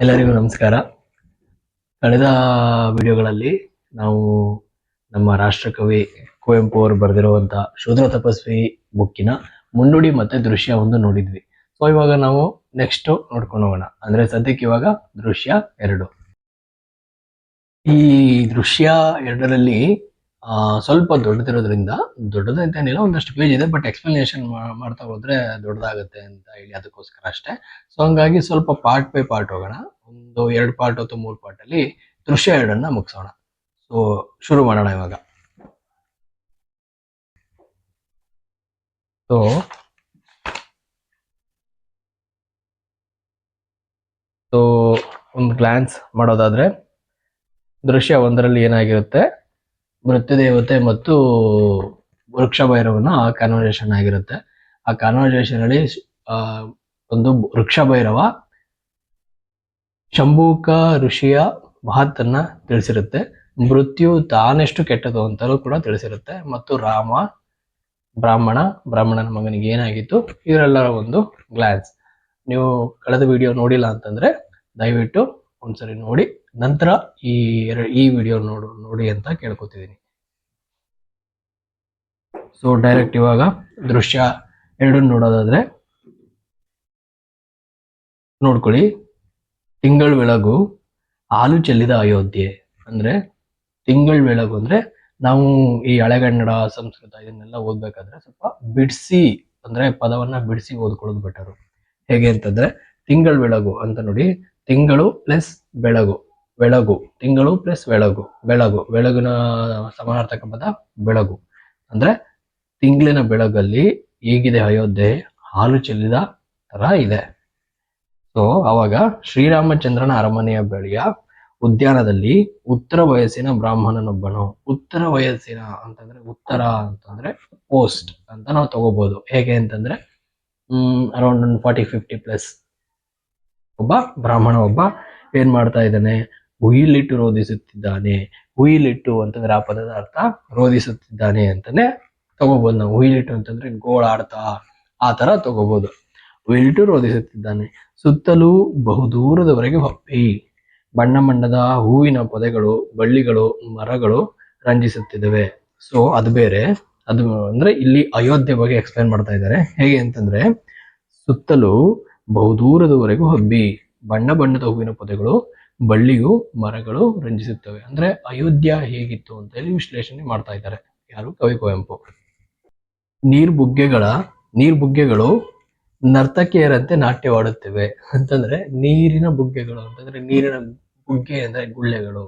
ಎಲ್ಲರಿಗೂ ನಮಸ್ಕಾರ. ಕಳೆದ ವಿಡಿಯೋಗಳಲ್ಲಿ ನಾವು ನಮ್ಮ ರಾಷ್ಟ್ರಕವಿ ಕುವೆಂಪು ಅವರು ಬರೆದಿರುವಂತ ಶೂದ್ರ ತಪಸ್ವಿ ಬುಕ್ಕಿನ ಮುನ್ನುಡಿ ಮತ್ತೆ ದೃಶ್ಯ ಒಂದು ನೋಡಿದ್ವಿ. ಸೊ ಇವಾಗ ನಾವು ನೆಕ್ಸ್ಟ್ ನೋಡ್ಕೊಂಡು ಹೋಗೋಣ. ಅಂದ್ರೆ ಸದ್ಯಕ್ಕೆ ಇವಾಗ ದೃಶ್ಯ ಎರಡು. ಈ ದೃಶ್ಯ ಎರಡರಲ್ಲಿ ಸ್ವಲ್ಪ ದೊಡ್ಡದಿರೋದ್ರಿಂದ ದೊಡ್ಡದಂತೇನಿಲ್ಲ ಒಂದಷ್ಟು ಪೇಜ್ ಇದೆ ಬಟ್ ಎಕ್ಸ್ಪ್ಲನೇಷನ್ ಮಾಡ್ತಾ ಹೋದ್ರೆ ದೊಡ್ಡದಾಗುತ್ತೆ ಅಂತ ಹೇಳಿ ಅದಕ್ಕೋಸ್ಕರ ಅಷ್ಟೇ. ಸೊ ಹಂಗಾಗಿ ಸ್ವಲ್ಪ ಪಾರ್ಟ್ ಬೈ ಪಾರ್ಟ್ ಹೋಗೋಣ. ಒಂದು ಎರಡು ಪಾರ್ಟ್ ಅಥವಾ ಮೂರು ಪಾರ್ಟ್ ಅಲ್ಲಿ ದೃಶ್ಯ ಎರಡನ್ನ ಮುಗಿಸೋಣ. ಸೊ ಶುರು ಮಾಡೋಣ ಇವಾಗ. ಸೊ ಸೊ ಒಂದು ಗ್ಲಾನ್ಸ್ ಮಾಡೋದಾದ್ರೆ ದೃಶ್ಯ ಒಂದರಲ್ಲಿ ಏನಾಗಿರುತ್ತೆ? ಮೃತ್ಯುದೇವತೆ ಮತ್ತು ವೃಕ್ಷ ಭೈರವನ ಕಾನ್ವರ್ಸೇಷನ್ ಆಗಿರುತ್ತೆ. ಆ ಕಾನ್ವರ್ಸೇಷನ್ ಅಲ್ಲಿ ಒಂದು ವೃಕ್ಷ ಭೈರವ ಶಂಭೂಕ ಋಷಿಯ ಮಹತ್ತನ್ನ ತಿಳಿಸಿರುತ್ತೆ. ಮೃತ್ಯು ತಾನೆಷ್ಟು ಕೆಟ್ಟದು ಅಂತಲೂ ಕೂಡ ತಿಳಿಸಿರುತ್ತೆ. ಮತ್ತು ರಾಮ, ಬ್ರಾಹ್ಮಣ, ಬ್ರಾಹ್ಮಣನ ಮಗನಿಗೆ ಏನಾಗಿತ್ತು? ಇವರೆಲ್ಲರ ಒಂದು ಗ್ಲಾನ್ಸ್ ನೀವು ಕಳೆದ ವಿಡಿಯೋ ನೋಡಿಲ್ಲ ಅಂತಂದ್ರೆ ದಯವಿಟ್ಟು ಒಂದ್ಸರಿ ನೋಡಿ. ನಂತರ ಈ ಈ ವಿಡಿಯೋ ನೋಡು ನೋಡಿ ಅಂತ ಕೇಳ್ಕೊತಿದ್ದೀನಿ ಸೊ ಡೈರೆಕ್ಟ್ ಇವಾಗ ದೃಶ್ಯ ಎರಡನ್ನು ನೋಡೋದಾದ್ರೆ ನೋಡ್ಕೊಳ್ಳಿ. ತಿಂಗಳ ಬೆಳಗು ಹಾಲು ಚೆಲ್ಲಿದ ಅಯೋಧ್ಯೆ ಅಂದ್ರೆ ತಿಂಗಳ ಬೆಳಗು ಅಂದ್ರೆ ನಾವು ಈ ಹಳೆಗನ್ನಡ ಸಂಸ್ಕೃತ ಇದನ್ನೆಲ್ಲ ಓದ್ಬೇಕಾದ್ರೆ ಸ್ವಲ್ಪ ಬಿಡಿಸಿ ಅಂದ್ರೆ ಪದವನ್ನ ಬಿಡಿಸಿ ಓದ್ಕೊಳ್ಳೋದು ಬೆಟರು ಹೇಗೆ ಅಂತಂದ್ರೆ ತಿಂಗಳ ಬೆಳಗು ಅಂತ ನೋಡಿ, ತಿಂಗಳು ಪ್ಲಸ್ ಬೆಳಗು. ಬೆಳಗು, ತಿಂಗಳು ಪ್ಲಸ್ ಬೆಳಗು. ಬೆಳಗು, ಬೆಳಗಿನ ಸಮಾನಾರ್ಥಕ ಪದ ಬೆಳಗು. ಅಂದ್ರೆ ತಿಂಗಳಿನ ಬೆಳಗಲ್ಲಿ ಹೇಗಿದೆ ಅಯೋಧ್ಯೆ? ಹಾಲು ಚೆಲ್ಲಿದ ತರ ಇದೆ. ಸೊ ಅವಾಗ ಶ್ರೀರಾಮಚಂದ್ರನ ಅರಮನೆಯ ಬಳಿಯ ಉದ್ಯಾನದಲ್ಲಿ ಉತ್ತರ ವಯಸ್ಸಿನ ಬ್ರಾಹ್ಮಣನೊಬ್ಬನು, ಉತ್ತರ ವಯಸ್ಸಿನ ಅಂತಂದ್ರೆ ಉತ್ತರ ಅಂತಂದ್ರೆ ಪೋಸ್ಟ್ ಅಂತ ನಾವು ತಗೋಬಹುದು ಹೇಗೆ ಅಂತಂದ್ರೆ, hmm around forty fifty plus ಒಬ್ಬ ಬ್ರಾಹ್ಮಣ ಒಬ್ಬ ಏನ್ ಮಾಡ್ತಾ ಇದ್ದಾನೆ? ಹುಯಿಲಿಟ್ಟು ರೋಧಿಸುತ್ತಿದ್ದಾನೆ. ಉಯಿಲಿಟ್ಟು ಅಂತಂದ್ರೆ ಆ ಪದದ ಅರ್ಥ ರೋಧಿಸುತ್ತಿದ್ದಾನೆ ಅಂತಾನೆ ತಗೋಬಹುದು ನಾವು. ಉಯಿಲಿಟ್ಟು ಅಂತಂದ್ರೆ ಗೋಳಾಡ್ತಾ ಆ ತರ ತಗೋಬಹುದು ಉಯಿಲಿಟ್ಟು ರೋಧಿಸುತ್ತಿದ್ದಾನೆ. ಸುತ್ತಲೂ ಬಹುದೂರದವರೆಗೆ ಹೊಪ್ಪಿ ಬಣ್ಣ ಬಣ್ಣದ ಹೂವಿನ ಪೊದೆಗಳು, ಬಳ್ಳಿಗಳು, ಮರಗಳು ರಂಜಿಸುತ್ತಿದ್ದಾವೆ. ಸೊ ಅದು ಬೇರೆ. ಅದು ಅಂದ್ರೆ ಇಲ್ಲಿ ಅಯೋಧ್ಯೆ ಬಗ್ಗೆ ಎಕ್ಸ್ಪ್ಲೈನ್ ಮಾಡ್ತಾ ಇದ್ದಾರೆ. ಹೇಗೆ ಅಂತಂದ್ರೆ ಸುತ್ತಲೂ ಬಹುದೂರದವರೆಗೂ ಹಬ್ಬಿ ಬಣ್ಣ ಬಣ್ಣದ ಹೂವಿನ ಪೊದೆಗಳು ಬಳ್ಳಿಯು ಮರಗಳು ರಂಜಿಸುತ್ತವೆ. ಅಂದ್ರೆ ಅಯೋಧ್ಯ ಹೇಗಿತ್ತು ಅಂತ ಹೇಳಿ ವಿಶ್ಲೇಷಣೆ ಮಾಡ್ತಾ ಇದ್ದಾರೆ. ಯಾರು? ಕವಿ ಕುವೆಂಪು. ನೀರ್ಬುಗ್ಗೆಗಳ ನೀರ್ಬುಗ್ಗೆಗಳು ನರ್ತಕಿಯರಂತೆ ನಾಟ್ಯವಾಡುತ್ತವೆ. ಅಂತಂದ್ರೆ ನೀರಿನ ಬುಗ್ಗೆಗಳು ಅಂತಂದ್ರೆ ನೀರಿನ ಬುಗ್ಗೆ ಅಂದ್ರೆ ಗುಳ್ಳೆಗಳು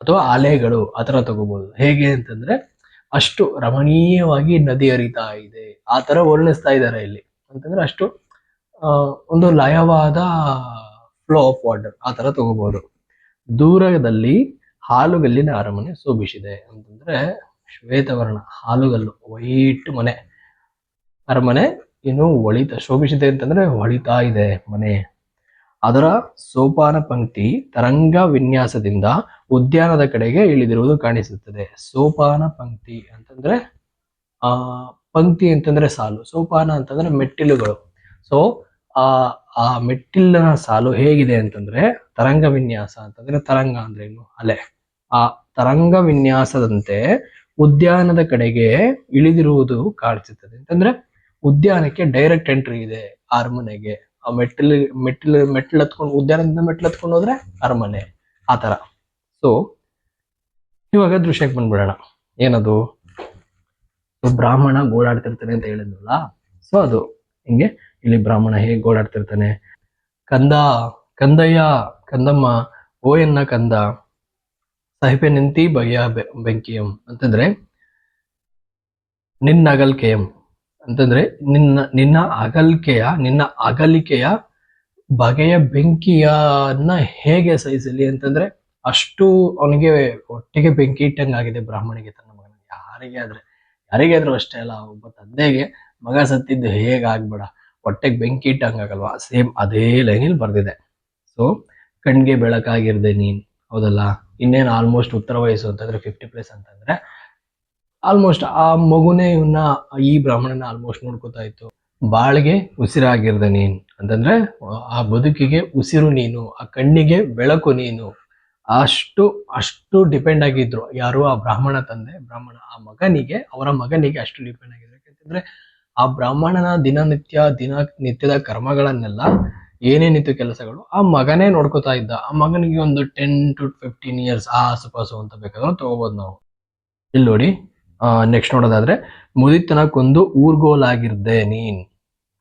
ಅಥವಾ ಅಲೆಗಳು ಆತರ ತಗೋಬಹುದು ಹೇಗೆ ಅಂತಂದ್ರೆ ಅಷ್ಟು ರಮಣೀಯವಾಗಿ ನದಿ ಹರಿತಾ ಇದೆ. ಆ ತರ ವರ್ಣಿಸ್ತಾ ಇದ್ದಾರೆ ಇಲ್ಲಿ. ಅಂತಂದ್ರೆ ಅಷ್ಟು ಆ, ಒಂದು ಲಯವಾದ ಫ್ಲೋ ಆಫ್ ವಾಟರ್ ಆ ತರ ತಗೋಬಹುದು ದೂರದಲ್ಲಿ ಹಾಲುಗಲ್ಲಿನ ಅರಮನೆ ಶೋಭಿಸಿದೆ ಅಂತಂದ್ರೆ ಶ್ವೇತವರ್ಣ, ಹಾಲುಗಲ್ಲು, ವೈಟ್ ಮನೆ. ಅರಮನೆ ಇನ್ನು ಒಳಿತ, ಶೋಭಿಸಿದೆ ಅಂತಂದ್ರೆ ಹೊಳಿತಾ ಇದೆ ಮನೆ. ಅದರ ಸೋಪಾನ ಪಂಕ್ತಿ ತರಂಗ ವಿನ್ಯಾಸದಿಂದ ಉದ್ಯಾನದ ಕಡೆಗೆ ಇಳಿದಿರುವುದು ಕಾಣಿಸುತ್ತದೆ. ಸೋಪಾನ ಪಂಕ್ತಿ ಅಂತಂದ್ರೆ, ಆ, ಪಂಕ್ತಿ ಅಂತಂದ್ರೆ ಸಾಲು. ಸೋಪಾನ ಅಂತಂದ್ರೆ ಮೆಟ್ಟಿಲುಗಳು. ಸೊ ಆ ಆ ಮೆಟ್ಟಿಲಿನ ಸಾಲು ಹೇಗಿದೆ ಅಂತಂದ್ರೆ ತರಂಗ ವಿನ್ಯಾಸ ಅಂತಂದ್ರೆ ತರಂಗ ಅಂದ್ರೆ ಏನು? ಅಲೆ. ಆ ತರಂಗ ವಿನ್ಯಾಸದಂತೆ ಉದ್ಯಾನದ ಕಡೆಗೆ ಇಳಿದಿರುವುದು ಕಾಣಿಸುತ್ತದೆ. ಅಂತಂದ್ರೆ ಉದ್ಯಾನಕ್ಕೆ ಡೈರೆಕ್ಟ್ ಎಂಟ್ರಿ ಇದೆ ಅರಮನೆಗೆ. ಆ ಮೆಟ್ಟಿಲು ಮೆಟ್ಟಿಲು ಮೆಟ್ಟಿಲು ಹತ್ಕೊಂಡು, ಉದ್ಯಾನದಿಂದ ಮೆಟ್ಟಿಲು ಹತ್ಕೊಂಡು ಹೋದ್ರೆ ಅರಮನೆ. ಆ ತರ ಸೊ ಇವಾಗ ದೃಶ್ಯಕ್ಕೆ ಬಂದ್ಬಿಡೋಣ. ಏನದು? ಬ್ರಾಹ್ಮಣ ಗೋಳಾಡ್ತಿರ್ತಾನೆ ಅಂತ ಹೇಳಿದ್ನಲ್ಲ. ಸೊ ಅದು ಹಿಂಗೆ ಇಲ್ಲಿ ಬ್ರಾಹ್ಮಣ ಹೇಗೆ ಓಡಾಡ್ತಿರ್ತಾನೆ? ಕಂದ, ಕಂದಯ್ಯ, ಕಂದಮ್ಮ ಓ ಕಂದ, ಸಹಿಪೆ ನಿಂತಿ ಬಯ್ಯ ಬೆಂಕಿಯಂ ಅಂತಂದ್ರೆ ನಿನ್ನ ಅಗಲ್ಕೆಯಂ ಅಂತಂದ್ರೆ ನಿನ್ನ ನಿನ್ನ ಅಗಲ್ಕೆಯ, ನಿನ್ನ ಅಗಲಿಕೆಯ ಬಗೆಯ ಬೆಂಕಿಯನ್ನ ಹೇಗೆ ಸಹಿಸಲಿ ಅಂತಂದ್ರೆ ಅಷ್ಟು ಅವನಿಗೆ ಒಟ್ಟಿಗೆ ಬೆಂಕಿ ಇಟ್ಟಂಗಾಗಿದೆ ಬ್ರಾಹ್ಮಣಿಗೆ, ತನ್ನ ಮಗನ ಯಾರಿಗೆ ಆದ್ರೆ, ಯಾರಿಗೆ ಆದ್ರೂ ಅಷ್ಟೇ ಅಲ್ಲ, ಒಬ್ಬ ತಂದೆಗೆ ಮಗ ಸತ್ತಿದ್ದು ಹೇಗೆ ಆಗ್ಬೇಡ ಹೊಟ್ಟೆಗೆ ಬೆಂಕಿ ಇಟ್ಟಂಗಾಗಲ್ವಾ? ಸೇಮ್ ಅದೇ ಲೈನಲ್ಲಿ ಬರ್ದಿದೆ. ಸೊ ಕಣ್ಗೆ ಬೆಳಕಾಗಿರ್ದೆ ನೀನ್, ಹೌದಲ್ಲ? ಇನ್ನೇನು ಆಲ್ಮೋಸ್ಟ್ ಉತ್ತರ ವಯಸ್ಸು ಅಂತಂದ್ರೆ ಫಿಫ್ಟಿ ಪ್ಲಸ್ ಅಂತಂದ್ರೆ ಆಲ್ಮೋಸ್ಟ್ ಆ ಮಗುನೇ ಇವನ್ನ ಈ ಬ್ರಾಹ್ಮಣನ ಆಲ್ಮೋಸ್ಟ್ ನೋಡ್ಕೋತಾ ಇತ್ತು. ಬಾಳಿಗೆ ಉಸಿರಾಗಿರ್ದೆ ನೀನ್, ಅಂತಂದ್ರೆ, ಆ ಬದುಕಿಗೆ ಉಸಿರು ನೀನು, ಆ ಕಣ್ಣಿಗೆ ಬೆಳಕು ನೀನು, ಅಷ್ಟು ಅಷ್ಟು ಡಿಪೆಂಡ್ ಆಗಿದ್ರು. ಯಾರು? ಆ ಬ್ರಾಹ್ಮಣ ತಂದೆ, ಬ್ರಾಹ್ಮಣ, ಆ ಮಗನಿಗೆ, ಅವರ ಮಗನಿಗೆ ಅಷ್ಟು ಡಿಪೆಂಡ್ ಆಗಿದ್ರು. ಯಾಕಂತಂದ್ರೆ ಆ ಬ್ರಾಹ್ಮಣನ ದಿನನಿತ್ಯ ದಿನ ನಿತ್ಯದ ಕರ್ಮಗಳನ್ನೆಲ್ಲ ಏನೇನಿತ್ತು ಕೆಲಸಗಳು ಆ ಮಗನೇ ನೋಡ್ಕೋತಾ ಇದ್ದ. ಆ ಮಗನಿಗೆ ಒಂದು ಟೆನ್ ಟು ಫಿಫ್ಟೀನ್ ಇಯರ್ಸ್ ಆ ಆಸುಪಾಸು ಅಂತ ಬೇಕಾದ್ರೆ ತಗೋಬಹುದು ನಾವು. ಇಲ್ಲಿ ನೋಡಿ ನೆಕ್ಸ್ಟ್ ನೋಡೋದಾದ್ರೆ, ಮುದಿತನಕ್ಕೊಂದು ಊರ್ಗೋಲಾಗಿರ್ದೆ ನೀನ್,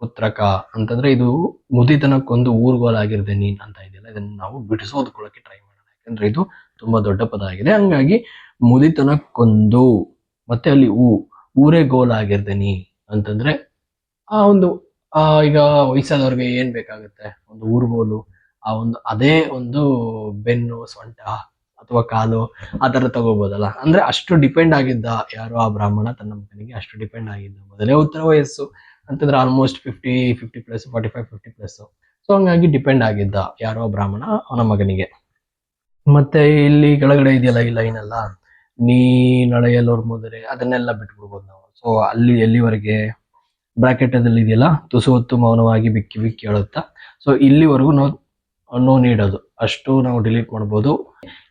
ಪುತ್ರಕ ಅಂತಂದ್ರೆ ಇದು ಮುದಿತನಕ್ಕೊಂದು ಊರ್ಗೋಲಾಗಿರ್ದೆ ನೀನ್ ಅಂತ ಇದೆಯಲ್ಲ, ಇದನ್ನ ನಾವು ಬಿಡಿಸೋದ್ಕೊಳ್ಳೋಕೆ ಟ್ರೈ ಮಾಡೋಣ. ಯಾಕಂದ್ರೆ ಇದು ತುಂಬಾ ದೊಡ್ಡ ಪದ ಆಗಿದೆ. ಹಂಗಾಗಿ ಮುದಿತನಕ್ಕೊಂದು, ಮತ್ತೆ ಅಲ್ಲಿ ಊ ಊರೇ ಗೋಲಾಗಿರ್ದೆ ನೀ ಅಂತಂದ್ರೆ ಆ ಒಂದು ಈಗ ವಯಸ್ಸಾದವ್ರಿಗೆ ಏನ್ ಬೇಕಾಗುತ್ತೆ? ಒಂದು ಊರ್ಗೋಲು ಆ ಒಂದು, ಅದೇ ಒಂದು ಬೆನ್ನು, ಸೊಂಟ ಅಥವಾ ಕಾಲು ಆ ಥರ ತಗೋಬೋದಲ್ಲ? ಅಂದ್ರೆ ಅಷ್ಟು ಡಿಪೆಂಡ್ ಆಗಿದ್ದ ಯಾರು ಆ ಬ್ರಾಹ್ಮಣ ತನ್ನ ಮಗನಿಗೆ ಅಷ್ಟು ಡಿಪೆಂಡ್ ಆಗಿದ್ದ ಮೊದಲೇ ಉತ್ತರ ವಯಸ್ಸು. ಅಂತಂದ್ರೆ almost fifty fifty plus forty five fifty plus so ಹಂಗಾಗಿ ಡಿಪೆಂಡ್ ಆಗಿದ್ದ ಯಾರೋ ಬ್ರಾಹ್ಮಣ ಅವನ ಮಗನಿಗೆ. ಮತ್ತೆ ಇಲ್ಲಿ ಕೆಳಗಡೆ ಇದೆಯಲ್ಲ ಈ ಲೈನ್ ಎಲ್ಲ? ನೀ ನಡೆಯಲೋರ್ ಮುದರೆ, ಅದನ್ನೆಲ್ಲ ಬಿಟ್ಬಿಡ್ಬೋದು ನಾವು. ಸೊ ಅಲ್ಲಿ ಎಲ್ಲಿವರೆಗೆ ಬ್ರಾಕೆಟ್ ಅಲ್ಲಿ ಇದೆಯಲ್ಲ, ತುಸು ಹೊತ್ತು ಮೌನವಾಗಿ ಬಿಕ್ಕಿ ಬಿಕ್ಕಿ ಹೇಳುತ್ತಾ ಸೊ ಇಲ್ಲಿವರೆಗೂ ನೋ ನೋ ನೀಡೋದು ಅಷ್ಟು ನಾವು ಡಿಲೀಟ್ ಮಾಡ್ಬೋದು.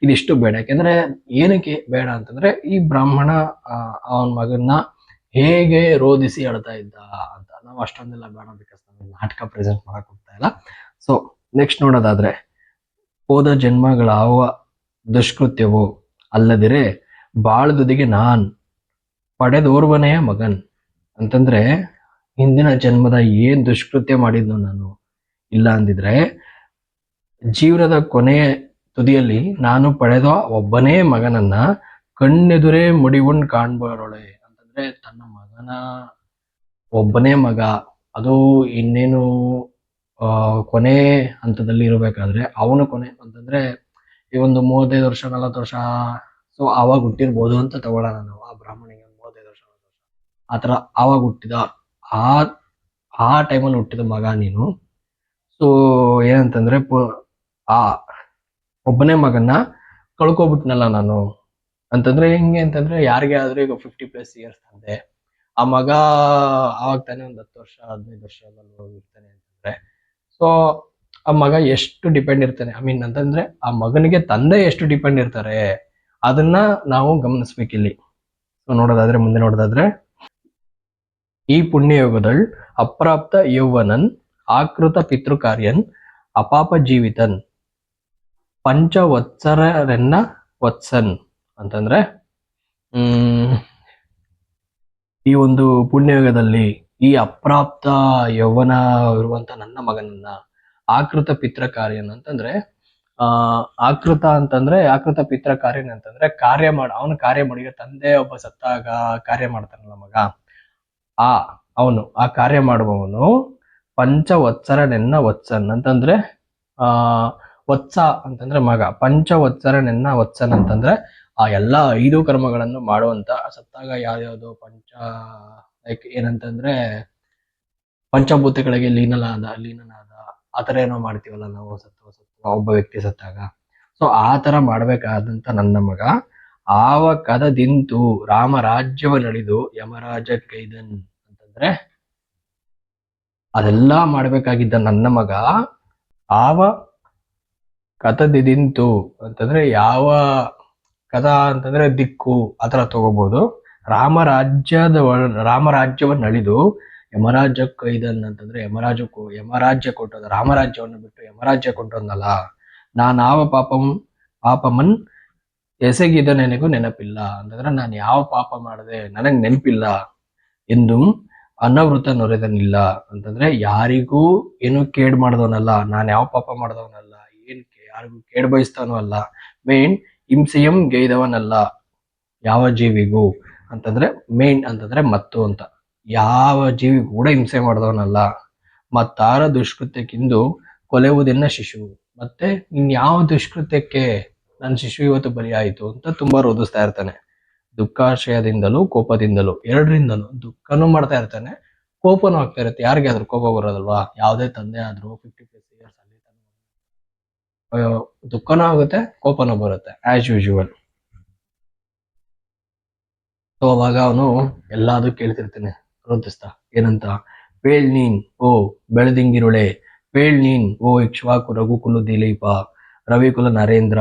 ಇದಿಷ್ಟು ಬೇಡ. ಯಾಕೆಂದ್ರೆ ಏನಕ್ಕೆ ಬೇಡ ಅಂತಂದ್ರೆ, ಈ ಬ್ರಾಹ್ಮಣ ಅವನ ಮಗನ್ನ ಹೇಗೆ ರೋಧಿಸಿ ಹೇಳ್ತಾ ಇದ್ದ ಅಂತ. ನಾವು ಅಷ್ಟೊಂದೆಲ್ಲ ಬೇಡ ಬಿಕಾಸ್ ನಾಟಕ ಪ್ರೆಸೆಂಟ್ ಮಾಡಕ್ ಹೋಗ್ತಾ ಇಲ್ಲ. ಸೊ ನೆಕ್ಸ್ಟ್ ನೋಡೋದಾದ್ರೆ, ಹೋದ ಜನ್ಮಗಳಾವ ದುಷ್ಕೃತ್ಯವು ಅಲ್ಲದಿರೆ, ಬಾಳದುದಿಗೆ ನಾನ್ ಪಡೆದೋರ್ವನೆಯ ಮಗನ್. ಅಂತಂದ್ರೆ, ಹಿಂದಿನ ಜನ್ಮದ ಏನ್ ದುಷ್ಕೃತ್ಯ ಮಾಡಿದ್ನು ನಾನು ಇಲ್ಲ ಅಂದಿದ್ರೆ, ಜೀವನದ ಕೊನೆಯ ತುದಿಯಲ್ಲಿ ನಾನು ಪಡೆದ ಒಬ್ಬನೇ ಮಗನನ್ನ ಕಣ್ಣೆದುರೇ ಮುಡಿಗೊಂಡು ಕಾಣ್ಬರೋಳೆ. ಅಂತಂದ್ರೆ, ತನ್ನ ಮಗನ ಒಬ್ಬನೇ ಮಗ, ಅದು ಇನ್ನೇನು ಕೊನೆ ಹಂತದಲ್ಲಿ ಇರಬೇಕಾದ್ರೆ, ಅವನು ಕೊನೆ, ಅಂತಂದ್ರೆ, ಈ ಒಂದು ಮೂವತ್ತೈದು ವರ್ಷ, ನಲವತ್ತು ವರ್ಷ, ಸೊ ಆವಾಗ ಹುಟ್ಟಿರ್ಬೋದು ಅಂತ ತಗೊಳ್ಳೋಣ ನಾವು ಆ ಬ್ರಾಹ್ಮಣಿಗೆ ಒಂದು ಮೂವತ್ತೈದು ವರ್ಷ ನಲವತ್ತು ವರ್ಷ ಥರ ಆವಾಗ ಹುಟ್ಟಿದ, ಆ ಆ ಟೈಮಲ್ಲಿ ಹುಟ್ಟಿದ ಮಗ ನೀನು. ಸೊ ಏನಂತಂದ್ರೆ ಆ, ಒಬ್ಬನೇ ಮಗನ್ನ ಕಳ್ಕೊಬಿಟ್ನಲ್ಲ ನಾನು. ಅಂತಂದ್ರೆ ಹೆಂಗೆ ಅಂತಂದ್ರೆ ಯಾರಿಗೆ ಆದ್ರೂ ಈಗ ಫಿಫ್ಟಿ ಪ್ಲಸ್ ಇಯರ್ಸ್ ತಂದೆ. ಆ ಮಗ ಆವಾಗ ತಾನೇ ಒಂದು ಹತ್ತು ವರ್ಷ, ಹದಿನೈದು ವರ್ಷದಲ್ಲಿ ಹೋಗಿರ್ತಾನೆ ಅಂತಂದ್ರೆ. ಸೊ ಆ ಮಗ ಎಷ್ಟು ಡಿಪೆಂಡ್ ಇರ್ತಾನೆ? ಐ ಮೀನ್ ಅಂತಂದ್ರೆ ಆ ಮಗನಿಗೆ ತಂದೆ ಎಷ್ಟು ಡಿಪೆಂಡ್ ಇರ್ತಾರೆ? ಅದನ್ನ ನಾವು ಗಮನಿಸ್ಬೇಕಿಲ್ಲಿ. ಸೊ ನೋಡೋದಾದ್ರೆ, ಮುಂದೆ ನೋಡೋದಾದ್ರೆ ಈ ಪುಣ್ಯಯೋಗದಳ್ ಅಪ್ರಾಪ್ತ ಯೌವನನ್, ಆಕೃತ ಪಿತೃಕಾರ್ಯನ್, ಅಪಾಪ ಜೀವಿತನ್, ಪಂಚವತ್ಸರರೆನ್ನ ವತ್ಸನ್ ಅಂತಂದ್ರೆ ಈ ಒಂದು ಪುಣ್ಯಯುಗದಲ್ಲಿ ಈ ಅಪ್ರಾಪ್ತ ಯೌವನ ಇರುವಂತ ನನ್ನ ಮಗನನ್ನ ಆಕೃತ ಪಿತ್ರ ಕಾರ್ಯನ್ ಅಂತಂದ್ರೆ, ಆ, ಆಕೃತ ಅಂತಂದ್ರೆ, ಆಕೃತ ಪಿತ್ರ ಕಾರ್ಯನ್ ಅಂತಂದ್ರೆ ಕಾರ್ಯ ಮಾಡ, ಅವನು ಕಾರ್ಯ ಮಾಡಿ ತಂದೆ ಒಬ್ಬ ಸತ್ತಾಗ ಕಾರ್ಯ ಮಾಡ್ತಾನಲ್ಲ ಮಗ. ಆ, ಅವನು, ಆ ಕಾರ್ಯ ಮಾಡುವವನು ಪಂಚವತ್ಸರನೆನ್ನ ವತ್ಸನ್ ಅಂತಂದ್ರೆ, ಆ, ವತ್ಸ ಅಂತಂದ್ರೆ ಮಗ. ಪಂಚವತ್ಸರನೆನ್ನ ವತ್ಸನ್ ಅಂತಂದ್ರೆ ಆ ಎಲ್ಲಾ ಐದು ಕರ್ಮಗಳನ್ನು ಮಾಡುವಂತ ಸತ್ತಾಗ ಯಾವ್ಯಾವ್ದು? ಪಂಚ ಲೈಕ್ ಏನಂತಂದ್ರೆ ಪಂಚಭೂತಗಳಿಗೆ ಲೀನಲಾದ ಲೀನನಾದ ಆತರ ಏನೋ ಮಾಡ್ತೀವಲ್ಲ ನಾವು ಸತ್ತು ಸತ್ತು ಒಬ್ಬ ವ್ಯಕ್ತಿ ಸತ್ತಾಗ. ಸೊ ಆ ತರ ಮಾಡ್ಬೇಕಾದಂತ ನನ್ನ ಮಗ. ಆವ ಕದದಿಂತು ರಾಮ ರಾಜ್ಯವ ನಡೆದು ಯಮರಾಜ ಕೈದನ್. ಅಂತಂದ್ರೆ ಅದೆಲ್ಲ ಮಾಡ್ಬೇಕಾಗಿದ್ದ ನನ್ನ ಮಗ ಆವ ಕಥದಿದಿಂತು ಅಂತಂದ್ರೆ ಯಾವ ಕಥಾ ಅಂತಂದ್ರೆ ದಿಕ್ಕು ಆತರ ತಗೋಬಹುದು ರಾಮರಾಜ್ಯದ ರಾಮರಾಜ್ಯವನ್ನು ಅಳಿದು ಯಮರಾಜ್ಯ ಕೈದನ್ ಅಂತಂದ್ರೆ ಯಮರಾಜಕ್ಕೂ ಯಮರಾಜ್ಯ ಕೊಟ್ಟದ ರಾಮರಾಜ್ಯವನ್ನು ಬಿಟ್ಟು ಯಮರಾಜ್ಯ ಕೊಟ್ಟೊಂದಲ್ಲ ಯಾವ ಪಾಪಂ ಪಾಪಮನ್ ಎಸಗಿದ ನನಗೂ ನೆನಪಿಲ್ಲ, ಅಂತಂದ್ರೆ ನಾನು ಯಾವ ಪಾಪ ಮಾಡಿದೆ ನನಗ್ ನೆನಪಿಲ್ಲ ಎಂದು ಅನವೃತ ನೊರೆದನಿಲ್ಲ ಅಂತಂದ್ರೆ ಯಾರಿಗೂ ಏನು ಕೇಡ್ ಮಾಡ್ದವನಲ್ಲ, ನಾನು ಯಾವ ಪಾಪ ಮಾಡ್ದವನಲ್ಲ, ಏನ್ ಯಾರಿಗೂ ಕೇಡ್ ಬಯಸ್ತಾನೂ ಅಲ್ಲ ಮೇನ್ ಹಿಂಸೆಯಂ ಗೈದವನಲ್ಲ ಯಾವ ಜೀವಿಗೂ ಅಂತಂದ್ರೆ ಮೇನ್ ಅಂತಂದ್ರೆ ಮತ್ತು ಅಂತ. ಯಾವ ಜೀವಿ ಕೂಡ ಹಿಂಸೆ ಮಾಡ್ದವನಲ್ಲ. ಮತ್ತಾರ ದುಷ್ಕೃತ್ಯಕ್ಕಿಂದು ಕೊಲೆಯುವುದನ್ನ ಶಿಶು. ಮತ್ತೆ ಇನ್ಯಾವ ದುಷ್ಕೃತ್ಯಕ್ಕೆ ನನ್ನ ಶಿಶು ಇವತ್ತು ಬಲಿಯಾಯಿತು ಅಂತ ತುಂಬಾ ರೋಧಿಸ್ತಾ ಇರ್ತಾನೆ. ದುಃಖಾಶಯದಿಂದಲೂ ಕೋಪದಿಂದಲೂ ಎರಡರಿಂದಲೂ ದುಃಖನೂ ಮಾಡ್ತಾ ಇರ್ತಾನೆ, ಕೋಪನೂ ಆಗ್ತಾ ಇರುತ್ತೆ. ಯಾರಿಗೆ ಆದ್ರೂ ಕೋಪ ಬರೋದಲ್ವಾ? ಯಾವುದೇ ತಂದೆ ಆದ್ರೂ ಫಿಫ್ಟಿ ಪ್ಲಸ್ ಇಯರ್ಸ್ ಅಲ್ಲಿ ದುಃಖನೂ ಆಗುತ್ತೆ, ಕೋಪನೂ ಬರುತ್ತೆ ಆಸ್ ಯೂಶುವಲ್ ಸೊ ಅವಾಗ ಅವನು ಎಲ್ಲಾದು ಕೇಳ್ತಿರ್ತಾನೆ ಏನಂತ? ಪೇಳ್ ನೀನ್, ಓ ಬೆಳದಿಂಗಿರುಳೆ, ಪೇಳ್ ನೀನ್, ಓ ಇಕ್ಷ್ವಾಕು ರಘುಕುಲ ದಿಲೀಪ, ರವಿಕುಲ ನರೇಂದ್ರ,